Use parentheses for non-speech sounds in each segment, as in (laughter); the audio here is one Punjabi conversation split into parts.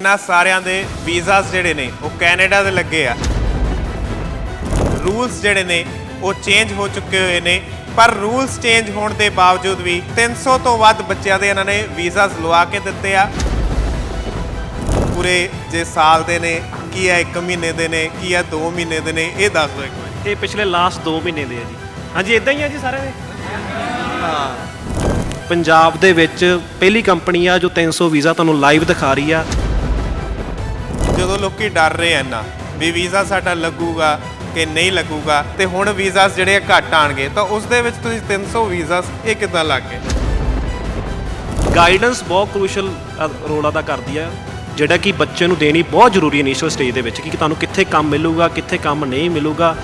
ਇਹਨਾਂ ਸਾਰਿਆਂ ਦੇ ਵੀਜ਼ਾਸ ਜਿਹੜੇ ਨੇ ਉਹ ਕੈਨੇਡਾ ਦੇ ਲੱਗੇ ਆ। ਰੂਲਸ ਜਿਹੜੇ ਨੇ ਉਹ ਚੇਂਜ ਹੋ ਚੁੱਕੇ ਹੋਏ ਨੇ। ਪਰ ਰੂਲਸ ਚੇਂਜ ਹੋਣ ਦੇ ਬਾਵਜੂਦ ਵੀ 300 ਤੋਂ ਵੱਧ ਬੱਚਿਆਂ ਦੇ ਇਹਨਾਂ ਨੇ ਵੀਜ਼ਾਸ ਲਵਾ ਕੇ ਦਿੱਤੇ ਆ। ਪੂਰੇ ਜੇ ਸਾਲ ਦੇ ਨੇ ਕੀ ਹੈ 1 ਮਹੀਨੇ ਦੇ ਨੇ ਕੀ ਹੈ 2 ਮਹੀਨੇ ਦੇ ਨੇ ਇਹ ਦੱਸ ਦਿਓ ਇੱਕ ਵਾਰੀ। ਇਹ ਪਿਛਲੇ ਲਾਸਟ 2 ਮਹੀਨੇ ਦੇ ਆ ਜੀ। ਹਾਂਜੀ ਇਦਾਂ ਹੀ ਆ ਜੀ ਸਾਰੇ ਦੇ? ਪੰਜਾਬ ਦੇ ਵਿੱਚ ਪਹਿਲੀ ਕੰਪਨੀ ਆ ਜੋ 300 ਵੀਜ਼ਾ ਤੁਹਾਨੂੰ ਲਾਈਵ ਦਿਖਾ ਰਹੀ ਆ। ਲੋਕੀ ਡਰ ਰਹੇ ਆ ਨਾ ਵੀ ਵੀਜ਼ਾ ਸਾਡਾ ਲੱਗੂਗਾ ਕਿ ਨਹੀਂ ਲੱਗੂਗਾ ਤੇ ਹੁਣ ਵੀਜ਼ਾਸ ਜਿਹੜੇ ਘੱਟ ਆਣਗੇ ਤਾਂ ਉਸ ਦੇ ਵਿੱਚ ਤੁਸੀਂ 300 ਵੀਜ਼ਾਸ ਇਹ ਕਿੱਦਾਂ ਲੱਗ ਗਏ? ਗਾਈਡੈਂਸ ਬਹੁਤ ਕ੍ਰੂਸ਼ਲ ਰੋਲ ਅਦਾ ਕਰਦੀ ਆ ਜਿਹੜਾ ਕਿ ਬੱਚੇ ਨੂੰ ਦੇਣੀ ਬਹੁਤ ਜ਼ਰੂਰੀ ਹੈ ਇਨੀਸ਼ੀਅਲ ਸਟੇਜ ਦੇ ਵਿੱਚ ਕਿ ਤੁਹਾਨੂੰ ਕਿੱਥੇ ਕੰਮ ਮਿਲੂਗਾ ਕਿੱਥੇ ਕੰਮ ਨਹੀਂ ਮਿਲੂਗਾ।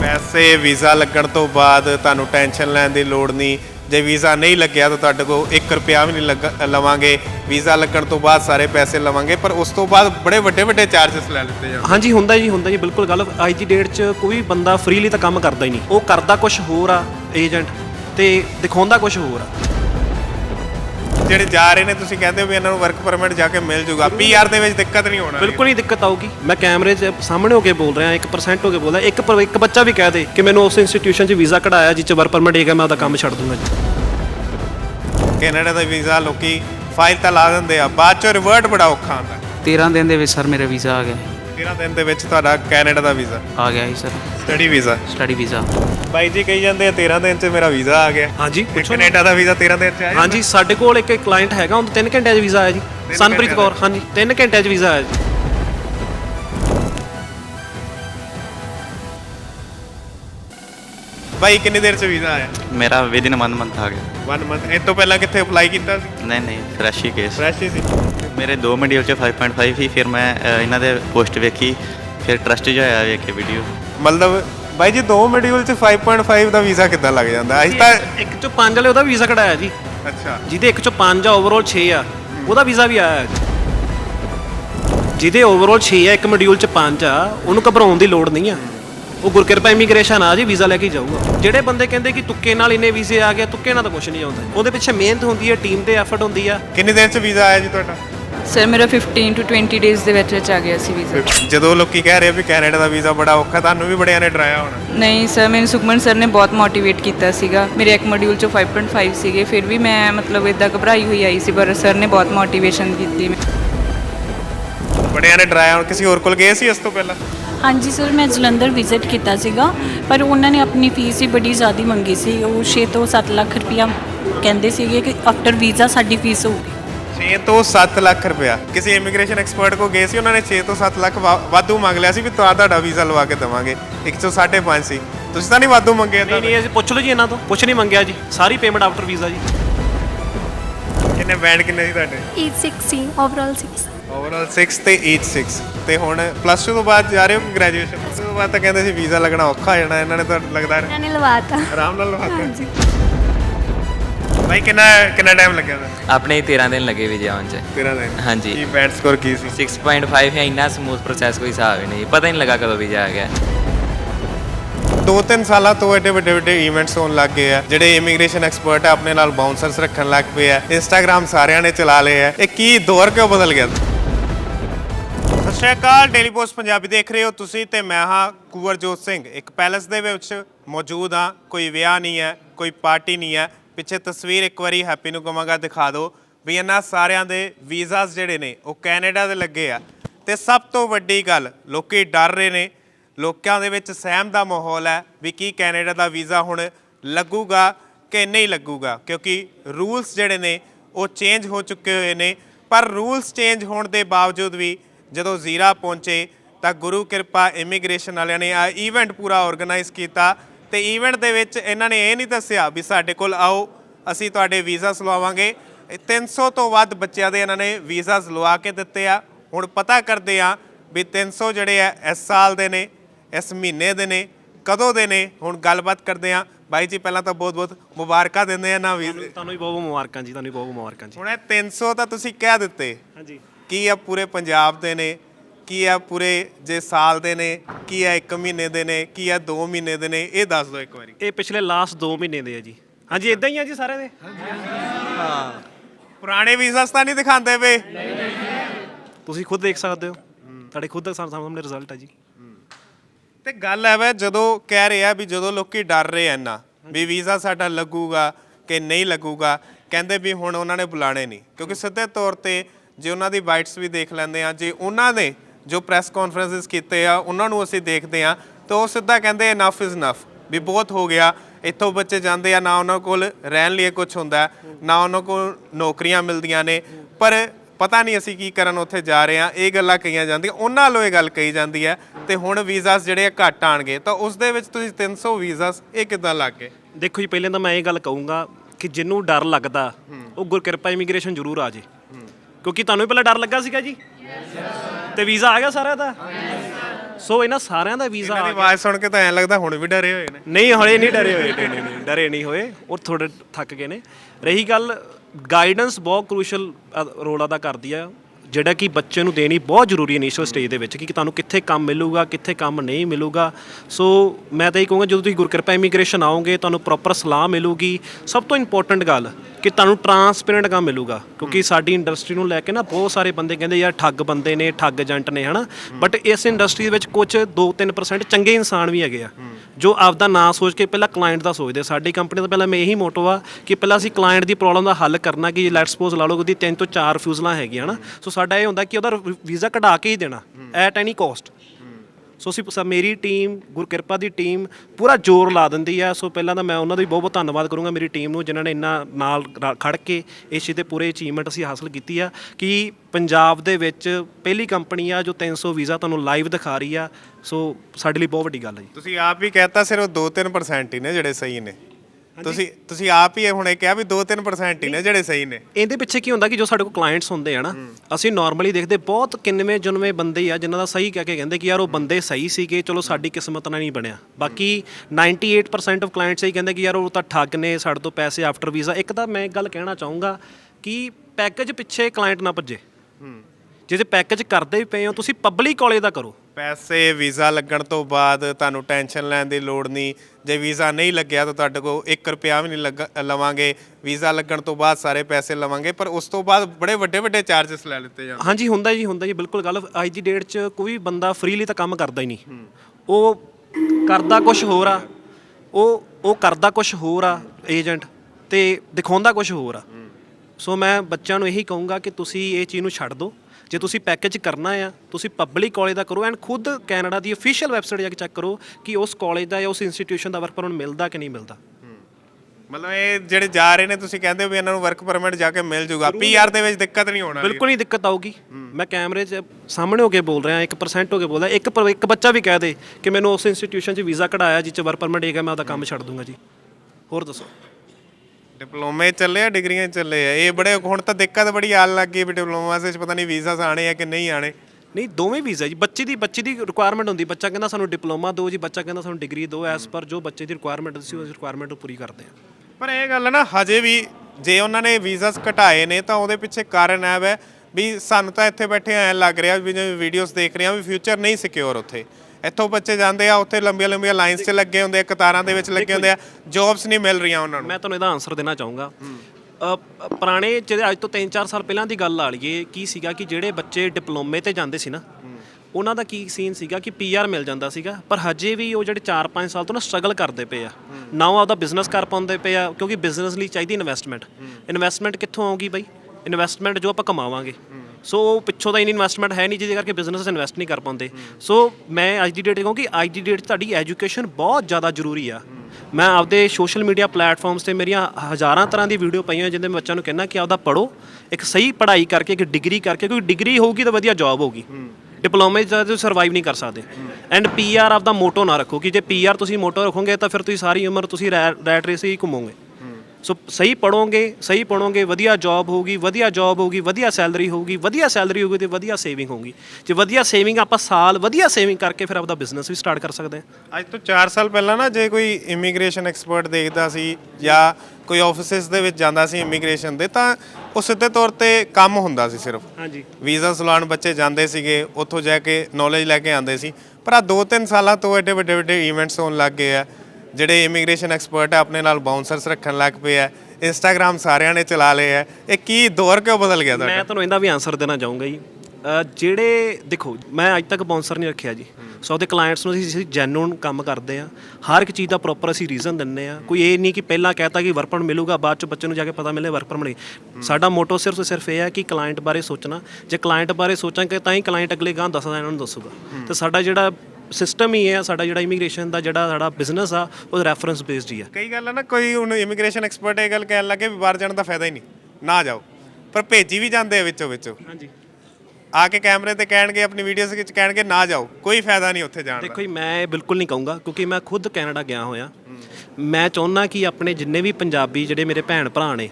ਵੈਸੇ ਵੀਜ਼ਾ ਲੱਗਣ ਤੋਂ ਬਾਅਦ ਤੁਹਾਨੂੰ ਟੈਨਸ਼ਨ ਲੈਣ ਦੀ ਲੋੜ ਨਹੀਂ ਜੇ ਵੀਜ਼ਾ ਨਹੀਂ ਲੱਗਿਆ ਤਾਂ ਤੁਹਾਡੇ ਕੋਲ 1 ਰੁਪਿਆ ਵੀ ਨਹੀਂ ਲੱਗ- ਲਵਾਂਗੇ। ਵੀਜ਼ਾ ਲੱਗਣ ਤੋਂ ਬਾਅਦ ਸਾਰੇ ਪੈਸੇ ਲਵਾਂਗੇ, ਪਰ ਉਸ ਤੋਂ ਬਾਅਦ ਬੜੇ ਵੱਡੇ ਵੱਡੇ ਚਾਰजेस ਲੈ ਲਿੱਤੇ ਜਾਂਦੇ ਹਾਂਜੀ, ਹੁੰਦਾ ਜੀ ਹੁੰਦਾ ਜੀ, ਬਿਲਕੁਲ ਗੱਲ। ਅੱਜ ਦੀ ਡੇਟ 'ਚ ਕੋਈ ਬੰਦਾ ਫ੍ਰੀਲੀ ਤਾਂ ਕੰਮ ਕਰਦਾ ਹੀ ਨਹੀਂ। ਉਹ ਕਰਦਾ ਕੁਝ ਹੋਰ ਆ ਏਜੰਟ ਤੇ ਦਿਖਾਉਂਦਾ ਕੁਝ ਹੋਰ ਆ। ਜਿਹੜੇ ਜਾ ਰਹੇ ਨੇ ਤੁਸੀਂ ਕਹਿੰਦੇ ਹੋ ਵੀ ਇਹਨਾਂ ਨੂੰ ਵਰਕ ਪਰਮਿਟ ਜਾ ਕੇ ਮਿਲ ਜੂਗਾ। ਪੀਆਰ ਦੇ ਵਿੱਚ ਦਿੱਕਤ ਨਹੀਂ ਹੋਣਾ। ਬਿਲਕੁਲ ਨਹੀਂ ਦਿੱਕਤ ਆਊਗੀ। ਮੈਂ ਕੈਮਰੇ 'ਚ ਸਾਹਮਣੇ ਹੋ ਕੇ ਬੋਲ ਰਿਹਾ 1% ਹੋ ਕੇ ਬੋਲਦਾ ਇੱਕ ਪਰ- ਇੱਕ ਬੱਚਾ ਵੀ ਕਹਿ ਦੇ ਕਿ ਮੈਨੂੰ ਉਸ ਇੰਸਟੀਟਿਊਸ਼ਨ 'ਚ ਵੀਜ਼ਾ ਕਢਾਇਆ ਜਿੱਚ ਵਰਕ ਪਰਮਿਟ ਹੈਗਾ ਮੈਂ ਉਹਦਾ ਕੰਮ ਛੱਡ ਦੂੰਗਾ ਜੀ। ਕੈਨੇਡਾ ਦਾ ਵੀਜ਼ਾ ਲੋਕੀ ਫਾਈਲ ਤਾਂ ਲਾ ਦਿੰਦੇ ਆ ਬਾਅਦ ਚੋਂ ਰਿਵਰਟ ਬੜਾ ਔਖਾ ਆਉਂਦਾ 13 ਦਿਨ ਦੇ ਵਿੱਚ ਸਰ ਮੇਰਾ ਵੀਜ਼ਾ ਆ ਗਿਆ। 13 ਦਿਨ ਦੇ ਵਿੱਚ ਤੁਹਾਡਾ ਕੈਨੇਡਾ ਦਾ ਵੀਜ਼ਾ ਆ ਗਿਆ ਜੀ sir. Study visa study visa ਬਾਈ ਜੀ ਕਹੀ ਜਾਂਦੇ ਆ 13 ਦਿਨ 'ਚ ਮੇਰਾ ਵੀਜ਼ਾ ਆ ਗਿਆ। ਹਾਂਜੀ ਤੇ ਕੈਨੇਡਾ ਦਾ ਵੀਜ਼ਾ 13 ਦਿਨ 'ਚ ਆਇਆ ਹਾਂਜੀ ਸਾਡੇ ਕੋਲ ਇੱਕ ਕਲਾਇੰਟ ਹੈਗਾ ਉਹਨੂੰ 3 ਘੰਟਿਆਂ 'ਚ ਵੀਜ਼ਾ ਆਇਆ ਜੀ। ਸਨਪ੍ਰੀਤ ਕੌਰ ਹਾਂਜੀ 3 ਘੰਟਿਆਂ 'ਚ ਵੀਜ਼ਾ ਆਇਆ ਜੀ। ਬਾਈ ਕਿੰਨੀ ਦੇਰ 'ਚ ਵੀਜ਼ਾ ਆਇਆ? ਮੇਰਾ ਵਿਦ ਇਨ 1 ਮੰਥ ਆ ਗਿਆ। 1 ਮੰਥ ਇਹ ਤੋਂ ਪਹਿਲਾਂ ਕਿੱਥੇ ਅਪਲਾਈ ਕੀਤਾ ਸੀ? ਨਹੀਂ ਨਹੀਂ ਫਰੈਸ਼ ਹੀ ਕੇਸ ਫਰੈਸ਼ ਹੀ ਸੀ। ਮੇਰੇ ਦੋ ਮੋਡਿਊਲ ਚ 5.5 ਸੀ ਫਿਰ ਮੈਂ ਅ, ਇਹਨਾਂ ਦੇ ਪੋਸਟ ਵੇਖੀ ਫਿਰ ਟਰਸਟ ਜਿਹਾ ਆਇਆ ਵੇਖ ਕੇ ਵੀਡੀਓ ਮਤਲਬ ਬਾਈ ਜੀ ਦੋ ਮੋਡਿਊਲ 'ਚ 5.5 ਦਾ ਵੀਜ਼ਾ ਕਿੱਦਾਂ ਲੱਗ ਜਾਂਦਾ? ਅਸੀਂ ਤਾਂ ਇੱਕ 'ਚੋਂ 5 ਵਾਲੇ ਉਹਦਾ ਵੀਜ਼ਾ ਕਢਾਇਆ ਜੀ। ਅੱਛਾ। ਜਿਹਦੇ ਇੱਕ 'ਚੋਂ 5 ਆ ਓਵਰਆਲ 6 ਆ ਉਹਦਾ ਵੀਜ਼ਾ ਵੀ ਆਇਆ ਜੀ ਜਿਹਦੇ ਓਵਰਆਲ 6 ਆ ਇੱਕ ਮੋਡਿਊਲ 'ਚ 5 ਆ ਉਹਨੂੰ ਘਬਰਾਉਣ ਦੀ ਲੋੜ ਨਹੀਂ ਆ। ਉਹ ਗੁਰਕਿਰਪਾ ਇਮੀਗ੍ਰੇਸ਼ਨ ਆ ਜੀ ਵੀਜ਼ਾ ਲੈ ਕੇ ਜਾਊਗਾ। ਜਿਹੜੇ ਬੰਦੇ ਕਹਿੰਦੇ ਕਿ ਤੁੱਕੇ ਨਾਲ ਇੰਨੇ ਵੀਜ਼ੇ ਆ ਗਏ ਤੁੱਕੇ ਨਾਲ ਤਾਂ ਕੁਝ ਨਹੀਂ ਆਉਂਦਾ। ਉਹਦੇ ਪਿੱਛੇ ਮਿਹਨਤ ਹੁੰਦੀ ਹੈ ਟੀਮ ਤੇ ਐਫਰਟ ਹੁੰਦੀ ਆ। ਕਿੰਨੀ ਦੇਰ 'ਚ ਵੀਜ਼ਾ ਆਇਆ ਜੀ ਤੁਹਾਡਾ? ਸਰ ਮੇਰਾ 15 ਟੂ 20 ਡੇਜ਼ ਦੇ ਵਿੱਚ ਵਿੱਚ ਆ ਗਿਆ ਸੀ ਵੀਜ਼ਾ ਜਦੋਂ ਲੋਕੀ ਕਹਿ ਰਹੇ ਵੀ ਕੈਨੇਡਾ ਦਾ ਵੀਜ਼ਾ ਬੜਾ ਔਖਾ ਤੁਹਾਨੂੰ ਵੀ ਬੜਿਆਂ ਨੇ ਡਰਾਇਆ ਹੋਣਾ। ਨਹੀਂ ਸਰ ਮੈਨੂੰ ਸੁਖਮਨ ਸਰ ਨੇ ਬਹੁਤ ਮੋਟੀਵੇਟ ਕੀਤਾ ਸੀਗਾ। ਮੇਰੇ ਇੱਕ ਮੋਡਿਊਲ ਚੋਂ 5.5 ਸੀਗੇ ਫਿਰ ਵੀ ਮੈਂ ਮਤਲਬ ਇਦਾਂ ਘਬਰਾਈ ਹੋਈ ਆਈ ਸੀ ਪਰ ਸਰ ਨੇ ਬਹੁਤ ਮੋਟੀਵੇਸ਼ਨ ਕੀਤੀ। ਬੜਿਆਂ ਨੇ ਡਰਾਇਆ ਹੁਣ ਕਿਸੇ ਹੋਰ ਕੋਲ ਗਏ ਸੀ ਇਸ ਤੋਂ ਪਹਿਲਾਂ? ਹਾਂਜੀ ਸਰ ਮੈਂ ਜਲੰਧਰ ਵਿਜ਼ਿਟ ਕੀਤਾ ਸੀਗਾ ਪਰ ਉਹਨਾਂ ਨੇ ਆਪਣੀ ਫੀਸ ਹੀ ਬੜੀ ਜ਼ਿਆਦਾ ਮੰਗੀ ਸੀ। ਉਹ 6 ਤੋਂ 7 ਲੱਖ ਰੁਪਇਆ ਕਹਿੰਦੇ ਸੀਗੇ ਕਿ ਆਫਟਰ ਵੀਜ਼ਾ ਸਾਡੀ ਫੀਸ ਹੋਊਗੀ। 6 ਤੋਂ 7 ਲੱਖ ਰੁਪਇਆ। ਕਿਸੇ ਇਮੀਗ੍ਰੇਸ਼ਨ ਐਕਸਪਰਟ ਕੋ ਗਏ ਸੀ ਉਹਨਾਂ ਨੇ 6 ਤੋਂ 7 ਲੱਖ ਵਾ- ਵਾਧੂ ਮੰਗ ਲਿਆ ਸੀ ਵੀ ਤੁਹਾ- ਤੁਹਾਡਾ ਵੀਜ਼ਾ ਲਵਾ ਕੇ ਦੇਵਾਂਗੇ। 105 ਸੀ ਤੁਸੀਂ ਤਾਂ ਨਹੀਂ ਵਾਧੂ ਮੰਗੇ ਨਹੀਂ ਨਹੀਂ ਅਸੀਂ ਪੁੱਛ ਲਓ ਜੀ ਇਹਨਾਂ ਤੋਂ। ਕੁਝ ਨਹੀਂ ਮੰਗਿਆ ਜੀ। ਸਾਰੀ ਪੇਮੈਂਟ ਆਫਟਰ ਵੀਜ਼ਾ ਜੀ। ਕਿੰਨੇ ਬੈਂਡ ਕਿੰਨੇ ਸੀ ਤੁਹਾਡੇ? age 6 ਸੀ overall 6 ਓਵਰਆਲ 6 ਤੇ 8 6 ਤੇ ਹੁਣ ਪਲੱਸ 2 ਤੋਂ ਬਾਅਦ ਜਾ ਰਹੇ ਹੋ ਕਿ ਗ੍ਰੈਜੂਏਸ਼ਨ ਤੋਂ ਬਾਅਦ ਤਾਂ ਕਹਿੰਦੇ ਸੀ ਵੀਜ਼ਾ ਲੱਗਣਾ ਔਖਾ ਹੋ ਜਾਣਾ ਇਹਨਾਂ ਨੇ ਤਾਂ ਲੱਗਦਾ ਇਹਨਾਂ ਨੇ ਲਵਾਤਾ। ਆਰਾਮ ਨਾਲ ਲਵਾ ਹਾਂਜੀ। ਭਾਈ ਕਿੰਨਾ ਕਿੰਨਾ ਟਾਈਮ ਲੱਗਿਆ ਤਾਂ ਆਪਣੇ ਹੀ 13 ਦਿਨ ਲੱਗੇ ਵੀਜ਼ੇ ਆਉਣ ਚ। 13 ਦਿਨ? ਹਾਂਜੀ। ਕੀ ਬੈਂਡ ਸਕੋਰ ਕੀ ਸੀ? 6.5 ਹੈ ਇੰਨਾ ਸਮੂਥ ਪ੍ਰੋਸੈਸ ਕੋਈ ਹਿਸਾਬ ਹੀ ਨਹੀਂ। ਪਤਾ ਹੀ ਨਹੀਂ ਲੱਗਾ ਕਦੋਂ ਵੀਜ਼ਾ ਆ ਗਿਆ। ਦੋ ਤਿੰਨ ਸਾਲਾਂ ਤੋਂ ਐਡੇ ਵੱਡੇ ਵੱਡੇ ਇਵੈਂਟਸ ਹੋਣ ਲੱਗ ਗਏ ਆ। ਜਿਹੜੇ ਇਮੀਗ੍ਰੇਸ਼ਨ ਐਕਸਪਰਟ ਆ ਆਪਣੇ ਨਾਲ ਬਾਉਂਸਰਸ ਰੱਖਣ ਲੱਗ ਪਏ ਆ। ਇੰਸਟਾਗ੍ਰam ਸਾਰਿਆਂ ਨੇ ਚਲਾ ਲਏ ਆ। ਇਹ ਕੀ ਦੌਰ ਕਿਉਂ ਬਦਲ ਗਿਆ? ਸਤਿ ਸ਼੍ਰੀ ਅਕਾਲ ਡੇਲੀ ਪੋਸਟ ਪੰਜਾਬੀ ਦੇਖ ਰਹੇ ਹੋ ਤੁਸੀਂ ਤੇ ਮੈਂ ਹਾਂ ਕੁਵਰਜੋਤ ਸਿੰਘ। ਇੱਕ ਪੈਲਸ ਦੇ ਵਿੱਚ ਮੌਜੂਦ ਹਾਂ। ਕੋਈ ਵਿਆਹ ਨਹੀਂ ਹੈ ਕੋਈ ਪਾਰਟੀ ਨਹੀਂ ਹੈ। ਪਿੱਛੇ ਤਸਵੀਰ ਇੱਕ ਵਾਰੀ ਹੈਪੀ ਨੂੰ ਕਵਾਂਗਾ, ਦਿਖਾ ਦਿਓ ਵੀ ਇਹਨਾਂ ਸਾਰਿਆਂ ਦੇ ਵੀਜ਼ਾਸ ਜਿਹੜੇ ਨੇ, ਉਹ ਕੈਨੇਡਾ ਦੇ ਲੱਗੇ ਆ। ਤੇ ਸਭ ਤੋਂ ਵੱਡੀ ਗੱਲ, ਲੋਕੀ ਡਰ ਰਹੇ ਨੇ, ਲੋਕਾਂ ਦੇ ਵਿੱਚ ਸਹਿਮ ਦਾ ਮਾਹੌਲ ਹੈ ਵੀ ਕੀ ਕੈਨੇਡਾ ਦਾ ਵੀਜ਼ਾ ਹੁਣ ਲੱਗੂਗਾ ਕਿ ਨਹੀਂ ਲੱਗੂਗਾ, ਕਿਉਂਕਿ ਰੂਲਸ ਜਿਹੜੇ ਨੇ, ਉਹ ਚੇਂਜ ਹੋ ਚੁੱਕੇ ਹੋਏ ਨੇ। ਪਰ ਰੂਲਸ ਚੇਂਜ ਹੋਣ ਦੇ ਬਾਵਜੂਦ ਵੀ ਜਦੋਂ ਜ਼ੀਰਾ ਪਹੁੰਚੇ, ਤਾਂ ਗੁਰੂ ਕਿਰਪਾ ਇਮੀਗ੍ਰੇਸ਼ਨ ਵਾਲਿਆਂ ਨੇ ਆ ਇਵੈਂਟ ਪੂਰਾ ਆਰਗੇਨਾਈਜ਼ ਕੀਤਾ। ਤੇ ਇਵੈਂਟ ਦੇ ਵਿੱਚ ਇਹਨਾਂ ਨੇ ਇਹ ਨਹੀਂ ਦੱਸਿਆ ਵੀ ਸਾਡੇ ਕੋਲ ਆਓ ਅਸੀਂ ਤੁਹਾਡੇ ਵੀਜ਼ਾ ਲਵਾਵਾਂਗੇ। 300 ਤੋਂ ਵੱਧ ਬੱਚਿਆਂ ਦੇ ਇਹਨਾਂ ਨੇ ਵੀਜ਼ਾਸ ਲਵਾ ਕੇ ਦਿੱਤੇ ਆ। ਹੁਣ ਪਤਾ ਕਰਦੇ ਆ ਵੀ 300 ਜਿਹੜੇ ਆ ਇਸ ਸਾਲ ਦੇ ਨੇ ਇਸ ਮਹੀਨੇ ਦੇ ਨੇ ਕਦੋਂ ਦੇ ਨੇ ਹੁਣ ਗੱਲਬਾਤ ਕਰਦੇ ਆ। ਬਾਈ ਜੀ ਪਹਿਲਾਂ ਤਾਂ ਬਹੁਤ ਬਹੁਤ ਮੁਬਾਰਕਾਂ ਦਿੰਦੇ ਆ ਨਾ ਵੀਜ਼ੇ ਤੁਹਾਨੂੰ ਵੀ ਬਹੁਤ ਮੁਬਾਰਕਾਂ ਜੀ ਤੁਹਾਨੂੰ ਵੀ ਬਹੁਤ ਬਹੁਤ ਮੁਬਾਰਕਾਂ ਜੀ। ਹੁਣ ਇਹ 300 ਤਾਂ ਤੁਸੀਂ ਕਹਿ ਦਿੱਤੇ। ਹਾਂਜੀ। ਕੀ ਆ ਪੂਰੇ ਪੰਜਾਬ ਦੇ ਨੇ ਕੀ ਆ ਪੂਰੇ ਜੇ ਸਾਲ ਦੇ ਨੇ ਕੀ ਆ 1 ਮਹੀਨੇ ਦੇ ਨੇ ਕੀ ਆ 2 ਮਹੀਨੇ ਦੇ ਨੇ ਇਹ ਦੱਸ ਦਿਓ ਇੱਕ ਵਾਰੀ। ਇਹ ਪਿਛਲੇ ਲਾਸਟ 2 ਮਹੀਨੇ ਦੇ ਆ ਜੀ। ਹਾਂਜੀ ਇਦਾਂ ਹੀ ਆ ਜੀ ਸਾਰੇ ਦੇ? ਪੁਰਾਣੇ ਵੀਜ਼ਾ ਤਾਂ ਨਹੀਂ ਦਿਖਾਉਂਦੇ ਵੇ ਤੁਸੀਂ ਖੁਦ ਦੇਖ ਸਕਦੇ ਹੋ। ਤੁਹਾਡੇ ਖੁਦ ਦਾ ਸਾਹਮ- ਸਾਹਮਣੇ ਰਿਜ਼ਲਟ ਹੈ ਜੀ। ਤੇ ਗੱਲ ਐ ਵੇ ਜਦੋਂ ਕਹਿ ਰਹੇ ਆ ਵੀ ਜਦੋਂ ਲੋਕੀ ਡਰ ਰਹੇ ਆ ਇੰਨਾ ਵੀ ਵੀਜ਼ਾ ਸਾਡਾ ਲੱਗੂਗਾ ਕਿ ਨਹੀਂ ਲੱਗੂਗਾ ਕਹਿੰਦੇ ਵੀ ਹੁਣ ਉਹਨਾਂ ਨੇ ਬੁਲਾਣੇ ਨਹੀਂ। ਕਿਉਂਕਿ ਸਿੱਧੇ ਤੌਰ ਤੇ ਜੇ ਉਹਨਾਂ ਦੀ ਬਾਈਟਸ ਵੀ ਦੇਖ ਲੈਂਦੇ ਆ ਜੇ ਉਹਨਾਂ ਨੇ ਜੋ ਪ੍ਰੈਸ ਕਾਨਫਰੰਸਸ ਕੀਤੇ ਆ ਉਹਨਾਂ ਨੂੰ ਅਸੀਂ ਦੇਖਦੇ ਆ ਤਾਂ ਉਹ ਸਿੱਧਾ ਕਹਿੰਦੇ ਇਨਫ ਇਜ਼ ਇਨਫ ਵੀ ਬਹੁਤ ਹੋ ਗਿਆ। ਇੱਥੋਂ ਬੱਚੇ ਜਾਂਦੇ ਆ ਨਾ ਉਹਨਾਂ ਕੋਲ ਰਹਿਣ ਲਈ ਕੁਝ ਹੁੰਦਾ ਨਾ ਉਹਨਾਂ ਕੋਲ ਨੌਕਰੀਆਂ ਮਿਲਦੀਆਂ ਨੇ। ਪਰ ਪਤਾ ਨਹੀਂ ਅਸੀਂ ਕੀ ਕਰਨ ਉੱਥੇ ਜਾ ਰਹੇ ਆ ਇਹ ਗੱਲਾਂ ਕਹੀਆਂ ਜਾਂਦੀਆਂ। ਉਹਨਾਂ ਵੱਲੋਂ ਇਹ ਗੱਲ ਕਹੀ ਜਾਂਦੀ ਹੈ ਤੇ ਹੁਣ ਵੀਜ਼ਾਸ ਜਿਹੜੇ ਆ ਘੱਟ ਆਣਗੇ ਤਾਂ ਉਸ ਦੇ ਵਿੱਚ ਤੁਸੀਂ 300 ਵੀਜ਼ਾਸ ਇਹ ਕਿੱਦਾਂ ਲੱਗ ਗਏ? ਦੇਖੋ ਜੀ ਪਹਿਲਾਂ ਤਾਂ ਮੈਂ ਇਹ ਗੱਲ ਕਹੂੰਗਾ ਕਿ ਜਿੰਨੂੰ ਡਰ ਲੱਗਦਾ ਉਹ ਗੁਰਕਿਰਪਾ ਇਮੀਗ੍ਰੇਸ਼ਨ ਜ਼ਰੂਰ ਆ ਜੇ। ਕਿਉਂਕਿ ਤੁਹਾਨੂੰ ਵੀ ਪਹਿਲਾਂ ਡਰ ਲੱਗਾ ਸੀਗਾ ਜੀ? ਤੇ ਵੀਜ਼ਾ ਆ ਗਿਆ ਸਾਰਿਆਂ ਦਾ? ਸੋ ਇਹਨਾਂ ਸਾਰਿਆਂ ਦਾ ਵੀਜ਼ਾ ਇਹਨਾਂ ਆ ਦੀ ਗਿਆ। ਆਵਾਜ਼ ਸੁਣ ਕੇ ਤਾਂ ਐਂ ਲੱਗਦਾ ਹੁਣ ਵੀ ਡਰੇ ਹੋਏ ਨੇ। ਨਹੀਂ ਹਲੇ ਨਹੀਂ ਡਰੇ ਹੋਏ ਨਹੀਂ ਨਹੀਂ ਨਹੀਂ, ਡਰੇ ਨਹੀਂ ਹੋਏ। ਉਹ ਥੋੜੇ ਥੱਕ ਗਏ ਨੇ। ਰਹੀ ਗੱਲ ਗਾਈਡੈਂਸ ਬਹੁਤ ਕ੍ਰੂਸ਼ਲ ਰੋਲ ਅਦਾ ਕਰਦੀ ਆ। ਜਿਹੜਾ ਕਿ ਬੱਚੇ ਨੂੰ ਦੇਣੀ ਬਹੁਤ ਜ਼ਰੂਰੀ ਹੈ ਇਨੀਸ਼ੀਅਲ ਸਟੇਜ ਦੇ ਵਿੱਚ ਕਿ ਤੁਹਾਨੂੰ ਕਿੱਥੇ ਕੰਮ ਮਿਲੂਗਾ ਕਿੱਥੇ ਕੰਮ ਨਹੀਂ ਮਿਲੂਗਾ। ਸੋ ਮੈਂ ਤਾਂ ਇਹ ਕਹੂੰਗਾ ਜਦੋਂ ਤੁਸੀਂ ਗੁਰਕਿਰਪਾ ਇਮੀਗ੍ਰੇਸ਼ਨ ਆਓਗੇ ਤੁਹਾਨੂੰ ਪ੍ਰੋਪਰ ਸਲਾਹ ਮਿਲੂਗੀ। ਸਭ ਤੋਂ ਇੰਪੋਰਟੈਂਟ ਗੱਲ ਕਿ ਤੁਹਾਨੂੰ ਟਰਾਂਸਪੇਰੈਂਟ ਕੰਮ ਮਿਲੂਗਾ ਕਿਉਂਕਿ ਸਾਡੀ ਇੰਡਸਟਰੀ ਨੂੰ ਲੈ ਕੇ ਨਾ ਬਹੁਤ ਸਾਰੇ ਬੰਦੇ ਕਹਿੰਦੇ ਯਾਰ ਠੱਗ ਬੰਦੇ ਨੇ ਠੱਗ ਏਜੰਟ ਨੇ ਹਨਾ? ਬਟ ਇਸ ਇੰਡਸਟਰੀ ਦੇ ਵਿੱਚ ਕੁਝ 2-3% ਚੰਗੇ ਇਨਸਾਨ ਵੀ ਹੈਗੇ ਆ ਜੋ ਆਪਦਾ ਨਾਂ ਸੋਚ ਕੇ ਪਹਿਲਾਂ ਕਲਾਇੰਟ ਦਾ ਸੋਚਦੇ ਸਾਡੀ ਕੰਪਨੀ ਦਾ ਪਹਿਲਾਂ ਮੈਂ ਇਹੀ ਮੋਟੋ ਆ ਕਿ ਪਹਿਲਾਂ ਅਸੀਂ ਕਲਾਇੰਟ ਦੀ ਪ੍ਰੋਬਲਮ ਦਾ ਹੱਲ ਕਰਨਾ ਕਿ ਲੈਟਸ ਸਪੋਜ਼ ਲਾ ਲਓ ਉਹਦੀ ਤਿੰਨ ਤੋਂ ਚਾਰ ਰਿਫਿਊਜ਼ਲਾਂ ਹੈਗੀਆਂ ਹਨਾ? ਸੋ ਸਾਡਾ ਇਹ ਹੁੰਦਾ ਕਿ ਉਹਦਾ ਵੀਜ਼ਾ ਕਢਾ ਕੇ ਹੀ ਦੇਣਾ ਐਟ ਐਨੀ ਕੋਸਟ ਸੋ ਅਸੀਂ ਸ- ਮੇਰੀ ਟੀਮ ਗੁਰਕਿਰਪਾ ਦੀ ਟੀਮ ਪੂਰਾ ਜ਼ੋਰ ਲਾ ਦਿੰਦੀ ਆ। ਸੋ ਪਹਿਲਾਂ ਤਾਂ ਮੈਂ ਉਹਨਾਂ ਦਾ ਵੀ ਬਹੁਤ ਬਹੁਤ ਧੰਨਵਾਦ ਕਰੂੰਗਾ, ਮੇਰੀ ਟੀਮ ਨੂੰ, ਜਿਨ੍ਹਾਂ ਨੇ ਇੰਨਾ ਨਾਲ ਰਾ- ਖੜ ਕੇ ਇਸ ਚੀਜ਼ ਤੇ ਪੂਰੇ ਅਚੀਵਮੈਂਟ ਅਸੀਂ ਹਾਸਲ ਕੀਤੀ ਆ। ਕਿ ਪੰਜਾਬ ਦੇ ਵਿੱਚ ਪਹਿਲੀ ਕੰਪਨੀ ਆ ਜੋ 300 ਵੀਜ਼ਾ ਤੁਹਾਨੂੰ ਲਾਈਵ ਦਿਖਾ ਰਹੀ ਆ। ਸੋ ਸਾਡੇ ਲਈ ਬਹੁਤ ਵੱਡੀ ਗੱਲ ਹੈ ਜੀ। ਤੁਸੀਂ ਆਪ ਹੀ ਕਹਿਤਾ ਸਿਰਫ 2-3% ਹੀ ਨੇ ਜਿਹੜੇ ਸਹੀ ਨੇ। ਤੁਸੀਂ ਤੁਸੀਂ ਆਪ ਹੀ ਹੁਣੇ ਕਿਹਾ ਵੀ 2-3% ਹੀ ਨੇ ਜਿਹੜੇ ਸਹੀ ਨੇ। ਇਹਦੇ ਪਿੱਛੇ ਕੀ ਹੁੰਦਾ ਕਿ ਜੋ ਸਾਡੇ ਕੋਲ ਕਲਾਇੰਟਸ ਹੁੰਦੇ ਆ ਨਾ ਅਸੀਂ ਨਾਰਮਲੀ ਦੇਖਦੇ ਬਹੁਤ ਕਿੰਨਵੇਂ ਜੁਨਵੇਂ ਬੰਦੇ ਆ ਜਿਨ੍ਹਾਂ ਦਾ ਸਹੀ ਕਹਿ ਕੇ ਕਹਿੰਦੇ ਕਿ ਯਾਰ ਉਹ ਬੰਦੇ ਸਹੀ ਸੀਗੇ ਚਲੋ ਸਾਡੀ ਕਿਸਮਤ ਨਾਲ ਨਹੀਂ ਬਣਿਆ। ਬਾਕੀ 98% ਆਫ ਕਲਾਇੰਟਸ ਇਹ ਕਹਿੰਦੇ ਕਿ ਯਾਰ ਉਹ ਤਾਂ ਠੱਗ ਨੇ ਸਾਡੇ ਤੋਂ ਪੈਸੇ ਆਫਟਰ ਵੀਜ਼ਾ ਇੱਕ ਤਾਂ ਮੈਂ ਇੱਕ ਗੱਲ ਕਹਿਣਾ ਚਾਹੂੰਗਾ ਕਿ ਪੈਕੇਜ ਪਿੱਛੇ ਕਲਾਇੰਟ ਨਾ ਭੱਜੇ। ਜੇ ਤੇ ਪੈਕੇਜ ਕਰਦੇ ਪਏ ਹੋ ਤੁਸੀਂ ਪਬਲਿਕ ਕਾਲਜ ਦਾ ਕਰੋ। ਪੈਸੇ ਵੀਜ਼ਾ ਲੱਗਣ ਤੋਂ ਬਾਅਦ ਤੁਹਾਨੂੰ ਟੈਨਸ਼ਨ ਲੈਣ ਦੀ ਲੋੜ ਨਹੀਂ। ਜੇ ਵੀਜ਼ਾ ਨਹੀਂ ਲੱਗਿਆ ਤਾਂ ਤੁਹਾਡੇ ਕੋਲ 1 ਰੁਪਿਆ ਵੀ ਨਹੀਂ ਲੱਗ ਲਵਾਂਗੇ। ਵੀਜ਼ਾ ਲੱਗਣ ਤੋਂ ਬਾਅਦ ਸਾਰੇ ਪੈਸੇ ਲਵਾਂਗੇ ਪਰ ਉਸ ਤੋਂ ਬਾਅਦ ਬੜੇ ਵੱਡੇ ਵੱਡੇ ਚਾਰजेस ਲੈ ਲਿੱਤੇ ਜਾਂਦੇ। ਹਾਂਜੀ ਹੁੰਦਾ ਜੀ ਹੁੰਦਾ ਜੀ ਬਿਲਕੁਲ ਗੱਲ। ਅੱਜ ਦੀ ਡੇਟ 'ਚ ਕੋਈ ਬੰਦਾ ਫ੍ਰੀਲੀ ਤਾਂ ਕੰਮ ਕਰਦਾ ਹੀ ਨਹੀਂ। ਉਹ ਕਰਦਾ ਕੁਝ ਹੋਰ ਆ। ਉਹ ਉਹ ਕਰਦਾ ਕੁਝ ਹੋਰ ਆ ਏਜੰਟ ਤੇ ਦਿਖਾਉਂਦਾ ਕੁਝ ਹੋਰ ਆ। ਸੋ ਮੈਂ ਬੱਚਿਆਂ ਨੂੰ ਇਹੀ ਕਹੂੰਗਾ ਕਿ ਤੁਸੀਂ ਇਹ ਚੀਜ਼ ਨੂੰ ਛੱਡ ਦਿਓ। ਜੇ ਤੁਸੀਂ ਪੈਕੇਜ ਕਰਨਾ ਆ ਤੁਸੀਂ ਪਬਲਿਕ ਕਾਲਜ ਦਾ ਕਰੋ ਐਂਡ ਖੁਦ ਕੈਨੇਡਾ ਦੀ ਅਫੀਸ਼ੀਅਲ ਵੈਬਸਾਈਟ ਜਾ ਕੇ ਚੈੱਕ ਕਰੋ ਕਿ ਉਸ ਕਾਲਜ ਦਾ ਜਾਂ ਉਸ ਇੰਸਟੀਟਿਊਸ਼ਨ ਦਾ ਵਰਕ ਪਰਮਿਟ ਮਿਲਦਾ ਕਿ ਨਹੀਂ ਮਿਲਦਾ। ਮਤਲਬ ਇਹ ਜਿਹੜੇ ਜਾ ਰਹੇ ਨੇ ਤੁਸੀਂ ਕਹਿੰਦੇ ਹੋ ਵੀ ਇਹਨਾਂ ਨੂੰ ਵਰਕ ਪਰਮਿਟ ਜਾ ਕੇ ਮਿਲ ਜੂਗਾ। ਪੀਆਰ ਦੇ ਵਿੱਚ ਦਿੱਕਤ ਨਹੀਂ ਹੋਣਾ ਬਿਲਕੁਲ ਨਹੀਂ ਦਿੱਕਤ ਆਊਗੀ। ਮੈਂ ਕੈਮਰੇ 'ਚ ਸਾਹਮਣੇ ਹੋ ਕੇ ਬੋਲ ਰਿਹਾ 1% ਹੋ ਕੇ ਬੋਲਦਾ ਇੱਕ ਪਰ- ਇੱਕ ਬੱਚਾ ਵੀ ਕਹਿ ਦੇ ਕਿ ਮੈਨੂੰ ਉਸ ਇੰਸਟੀਟਿਊਸ਼ਨ 'ਚ ਵੀਜ਼ਾ ਕਢਾਇਆ ਜਿੱਚ ਵਰਕ ਪਰਮਿਟ ਹੈਗਾ ਮੈਂ ਉਹਦਾ ਕੰਮ ਛੱਡ ਦੂੰਗਾ ਜੀ। ਹੋਰ ਦੱਸੋ? ਡਿਪਲੋਮੇ ਚੱਲੇ ਆ ਡਿਗਰੀਆਂ ਚੱਲੇ ਆ। ਇਹ ਬੜੇ ਹੁਣ ਤਾਂ ਦਿੱਕਤ ਬੜੀ ਆਣ ਲੱਗ ਗਈ ਵੀ ਡਿਪਲੋਮਾ ਦੇ ਵਿੱਚ ਪਤਾ ਨਹੀਂ ਵੀਜ਼ਾ ਆਣੇ ਆ ਕਿ ਨਹੀਂ ਆਣੇ ਨਹੀਂ ਦੋਵੇਂ ਵੀਜ਼ਾ ਜੀ। ਬੱਚੇ ਦੀ ਬੱਚੇ ਦੀ ਰਿਕੁਆਇਰਮੈਂਟ ਹੁੰਦੀ। ਬੱਚਾ ਕਹਿੰਦਾ ਸਾਨੂੰ ਡਿਪਲੋਮਾ ਦਿਓ ਜੀ ਬੱਚਾ ਕਹਿੰਦਾ ਸਾਨੂੰ ਡਿਗਰੀ ਦਿਓ। ਐਸ ਪਰ ਜੋ ਬੱਚੇ ਦੀ ਰਿਕੁਆਇਰਮੈਂਟ ਸੀ ਉਸ ਰਿਕੁਆਇਰਮੈਂਟ ਨੂੰ ਪੂਰੀ ਕਰਦੇ ਆ। ਪਰ ਇਹ ਗੱਲ ਨਾ ਹਜੇ ਵੀ ਜੇ ਉਹਨਾਂ ਨੇ ਵੀਜ਼ਾਸ ਘਟਾਏ ਨੇ ਤਾਂ ਉਹਦੇ ਪਿੱਛੇ ਕਾਰਨ ਹੈ ਵੈ ਵੀ ਸਾਨੂੰ ਤਾਂ ਇੱਥੇ ਬੈਠੇ ਐ ਲੱਗ ਰਿਹਾ ਵੀ ਜਿਵੇਂ ਵੀਡੀਓਜ਼ ਦੇਖ ਰਹੇ ਆ ਵੀ ਫਿਊਚਰ ਨਹੀਂ ਸਿਕਿਉਰ ਉੱਥੇ। ਇੱਥੋਂ ਬੱਚੇ ਜਾਂਦੇ ਆ ਉੱਥੇ ਲੰਬੀਆਂ ਲੰਬੀਆਂ ਲਾਈਨਸ 'ਚ ਲੱਗੇ ਹੁੰਦੇ ਆ ਕਤਾਰਾਂ ਦੇ ਵਿੱਚ ਲੱਗੇ ਹੁੰਦੇ ਆ ਜੌਬਸ ਨਹੀਂ ਮਿਲ ਰਹੀਆਂ ਉਹਨਾਂ ਨੂੰ। ਮੈਂ ਤੁਹਾਨੂੰ ਇਹਦਾ ਆਨਸਰ ਦੇਣਾ ਚਾਹੂੰਗਾ। ਪੁਰਾਣੇ ਜਿਹੜੇ ਅੱਜ ਤੋਂ 3-4 ਸਾਲ ਪਹਿਲਾਂ ਦੀ ਗੱਲ ਆ ਲਈਏ ਕੀ ਸੀਗਾ ਕਿ ਜਿਹੜੇ ਬੱਚੇ ਡਿਪਲੋਮੇ ਤੇ ਜਾਂਦੇ ਸੀ ਨਾ ਉਹਨਾਂ ਦਾ ਕੀ ਸੀਨ ਸੀਗਾ ਕਿ ਪੀਆਰ ਮਿਲ ਜਾਂਦਾ ਸੀਗਾ ਪਰ ਹਜੇ ਵੀ ਉਹ ਜਿਹੜੇ 4-5 ਸਾਲ ਤੋਂ ਨਾ ਸਟਰਗਲ ਕਰਦੇ ਪਏ ਆ। ਨਾ ਉਹ ਆਪਦਾ ਬਿਜ਼ਨਸ ਕਰ ਪਾਉਂਦੇ ਪਏ ਆ ਕਿਉਂਕਿ ਬਿਜ਼ਨਸ ਲਈ ਚਾਹੀਦੀ ਇਨਵੈਸਟਮੈਂਟ ਇਨਵੈਸਟਮੈਂਟ ਕਿੱਥੋਂ ਆਊਗੀ ਬਾਈ? ਇਨਵੈਸਟਮੈਂਟ ਜੋ ਆਪਾਂ ਕਮਾਵਾਂਗੇ। ਸੋ ਉਹ ਪਿੱਛੋਂ ਤਾਂ ਇੰਨੀ ਇਨਵੈਸਟਮੈਂਟ ਹੈ ਨਹੀਂ ਜਿਹਦੇ ਕਰਕੇ ਬਿਜ਼ਨਸ ਇਨਵੈਸਟ ਨਹੀਂ ਕਰ ਪਾਉਂਦੇ। ਸੋ ਮੈਂ ਅੱਜ ਦੀ ਡੇਟ 'ਤੇ ਕਹੂੰ ਕਿ ਅੱਜ ਦੀ ਡੇਟ ਤੁਹਾਡੀ ਐਜੂਕੇਸ਼ਨ ਬਹੁਤ ਜ਼ਿਆਦਾ ਜ਼ਰੂਰੀ ਆ। ਮੈਂ ਆਪਦੇ ਸੋਸ਼ਲ ਮੀਡੀਆ ਪਲੇਟਫਾਰਮਸ ਤੇ ਮੇਰੀਆਂ ਹਜ਼ਾਰਾਂ ਤਰ੍ਹਾਂ ਦੀ ਵੀਡੀਓ ਪਈਆਂ ਜਿੰਦੇ ਮੈਂ ਬੱਚਿਆਂ ਨੂੰ ਕਹਿੰਦਾ ਕਿ ਆਪਦਾ ਪੜੋ ਇੱਕ ਸਹੀ ਪੜ੍ਹਾਈ ਕਰਕੇ ਇੱਕ ਡਿਗਰੀ ਕਰਕੇ ਕੋਈ ਡਿਗਰੀ ਹੋਊਗੀ ਤਾਂ ਵਧੀਆ ਜੌਬ ਹੋਊਗੀ। ਡਿਪਲੋਮੇ ਦਾ ਤੁਸੀਂ ਸਰਵਾਈਵ ਨਹੀਂ ਕਰ ਸਕਦੇ। ਐਂਡ ਪੀਆਰ ਆਪਦਾ ਮੋਟੋ ਨਾ ਰੱਖੋ ਕਿ ਜੇ ਪੀਆਰ ਤੁਸੀਂ ਮੋਟੋ ਰੱਖੋਗੇ ਤਾਂ ਫਿਰ ਤੁਸੀਂ ਸਾਰੀ ਉਮਰ ਤੁਸੀਂ ਰੈਟ ਰੇਸ ਹੀ ਘੁੰਮੋਗੇ। ਸੋ ਸਹੀ ਪੜੋਗੇ ਸਹੀ ਪੜੋਗੇ ਵਧੀਆ ਜੌਬ ਹੋਊਗੀ ਵਧੀਆ ਜੌਬ ਹੋਊਗੀ ਵਧੀਆ ਸੈਲਰੀ ਹੋਊਗੀ ਵਧੀਆ ਸੈਲਰੀ ਹੋਊਗੀ ਤੇ ਵਧੀਆ ਸੇਵਿੰਗ ਹੋਊਗੀ। ਜੇ ਵਧੀਆ ਸੇਵਿੰਗ ਆਪਾਂ ਸਾਲ ਵਧੀਆ ਸੇਵਿੰਗ ਕਰਕੇ ਫਿਰ ਆਪਦਾ ਬਿਜ਼ਨਸ ਵੀ ਸਟਾਰਟ ਕਰ ਸਕਦੇ ਹਾਂ। ਅੱਜ ਤੋਂ 4 ਸਾਲ ਪਹਿਲਾਂ ਨਾ ਜੇ ਕੋਈ ਇਮੀਗ੍ਰੇਸ਼ਨ ਐਕਸਪਰਟ ਦੇਖਦਾ ਸੀ ਜਾਂ ਕੋਈ ਆਫਿਸਿਸ ਦੇ ਵਿੱਚ ਜਾਂਦਾ ਸੀ ਇਮੀਗ੍ਰੇਸ਼ਨ ਦੇ ਤਾਂ ਉਹ ਸਿੱਧੇ ਤੌਰ ਤੇ ਕੰਮ ਹੁੰਦਾ ਸੀ ਸਿਰਫ। ਹਾਂਜੀ। ਵੀਜ਼ਾ ਸਲਾਣ ਬੱਚੇ ਜਾਂਦੇ ਸੀਗੇ ਉੱਥੋਂ ਜਾ ਕੇ ਨੌਲੇਜ ਲੈ ਕੇ ਆਉਂਦੇ ਸੀ। ਪਰ ਆ 2-3 ਸਾਲਾਂ ਤੋਂ ਐਡੇ ਵੱਡੇ ਵੱਡੇ ਇਵੈਂਟਸ ਹੋਣ ਲੱਗ ਗਏ ਆ। ਜਿਹੜੇ ਇਮੀਗ੍ਰੇਸ਼ਨ ਐਕਸਪਰਟ ਆ ਆਪਣੇ ਨਾਲ ਬਾਉਂਸਰਸ ਰੱਖਣ ਲੱਗ ਪਏ ਆ। ਇੰਸਟਾਗ੍ਰam ਸਾਰਿਆਂ ਨੇ ਚਲਾ ਲਏ ਆ। ਇਹ ਕੀ ਦੌਰ ਕਿਉਂ ਬਦਲ ਗਿਆ ਤੁਹਾਡਾ? ਮੈਂ ਤੁਹਾਨੂੰ ਇਹਦਾ ਵੀ ਆਨਸਰ ਦੇਣਾ ਚਾਹੂੰਗਾ ਜੀ। ਜਿਹੜੇ ਦੇਖੋ ਮੈਂ ਅੱਜ ਤੱਕ ਬਾਉਂਸਰ ਨਹੀਂ ਰੱਖਿਆ ਜੀ। ਸੋ ਉਹਦੇ ਕਲਾਇੰਟਸ ਨੂੰ ਅਸੀਂ ਜੈਨੂਨ ਕੰਮ ਕਰਦੇ ਆ। ਹਰ ਇੱਕ ਚੀਜ਼ ਦਾ ਪ੍ਰੋਪਰ ਅਸੀਂ ਰੀਜ਼ਨ ਦਿੰਨੇ ਆ। ਕੋਈ ਇਹ ਨਹੀਂ ਕਿ ਪਹਿਲਾਂ ਕਹਿਤਾ ਕਿ ਵਰਪਣ ਮਿਲੂਗਾ ਬਾਅਦ ਚ ਬੱਚੇ ਨੂੰ ਜਾ ਕੇ ਪਤਾ ਮਿਲੇ ਵਰਪਣ ਮਿਲੇ। ਸਾਡਾ ਮੋਟੋ ਸਿਰਫ ਸਿਰਫ ਇਹ ਹੈ ਕਿ ਕਲਾਇੰਟ ਬਾਰੇ ਸੋਚਣਾ। ਜੇ ਕਲਾਇੰਟ ਬਾਰੇ ਸੋਚਾਂਗੇ ਤਾਂ ਹੀ ਕਲਾਇੰਟ ਅਗਲੇ ਗਾਂ ਦੱਸਦਾ ਇਹਨਾਂ ਨੂੰ ਦੱਸੂਗਾ। ਤੇ ਸਾਡਾ ਜਿਹੜਾ ਸਿਸਟਮ ਹੀ ਹੈ ਸਾਡਾ ਜਿਹੜਾ ਇਮੀਗ੍ਰੇਸ਼ਨ ਦਾ ਜਿਹੜਾ ਸਾਡਾ ਬਿਜ਼ਨਸ ਆ ਉਹ ਰੈਫਰੈਂਸ ਬੇਸਡ ਹੀ ਆ। ਕਈ ਗੱਲ ਆ ਨਾ ਕੋਈ ਹੁਣ ਇਮੀਗ੍ਰੇਸ਼ਨ ਐਕਸਪਰਟ ਇਹ ਗੱਲ ਕਹਿਣ ਲੱਗੇ ਵੀ ਬਾਹਰ ਜਾਣ ਦਾ ਫਾਇਦਾ ਹੀ ਨਹੀਂ ਨਾ ਜਾਓ। ਪਰ ਭੇਜੀ ਵੀ ਜਾਂਦੇ ਆ ਵਿੱਚੋਂ ਵਿੱਚੋਂ। ਹਾਂਜੀ। ਆ ਕੇ ਕੈਮਰੇ ਤੇ ਕਹਿਣਗੇ ਆਪਣੀ ਵੀਡੀਓਜ਼ ਵਿੱਚ ਕਹਿਣਗੇ ਨਾ ਜਾਓ ਕੋਈ ਫਾਇਦਾ ਨਹੀਂ ਉੱਥੇ ਜਾਣ ਦਾ। ਦੇਖੋ ਜੀ ਮੈਂ ਇਹ ਬਿਲਕੁਲ ਨਹੀਂ ਕਹੂੰਗਾ ਕਿਉਂਕਿ ਮੈਂ ਖੁਦ ਕੈਨੇਡਾ ਗਿਆ ਹੋਇਆ। ਮੈਂ ਚਾਹੁੰਦਾ ਕਿ ਆਪਣੇ ਜਿੰਨੇ ਵੀ ਪੰਜਾਬੀ ਜਿਹੜੇ ਮੇਰੇ ਭੈਣ ਭਰਾ ਨੇ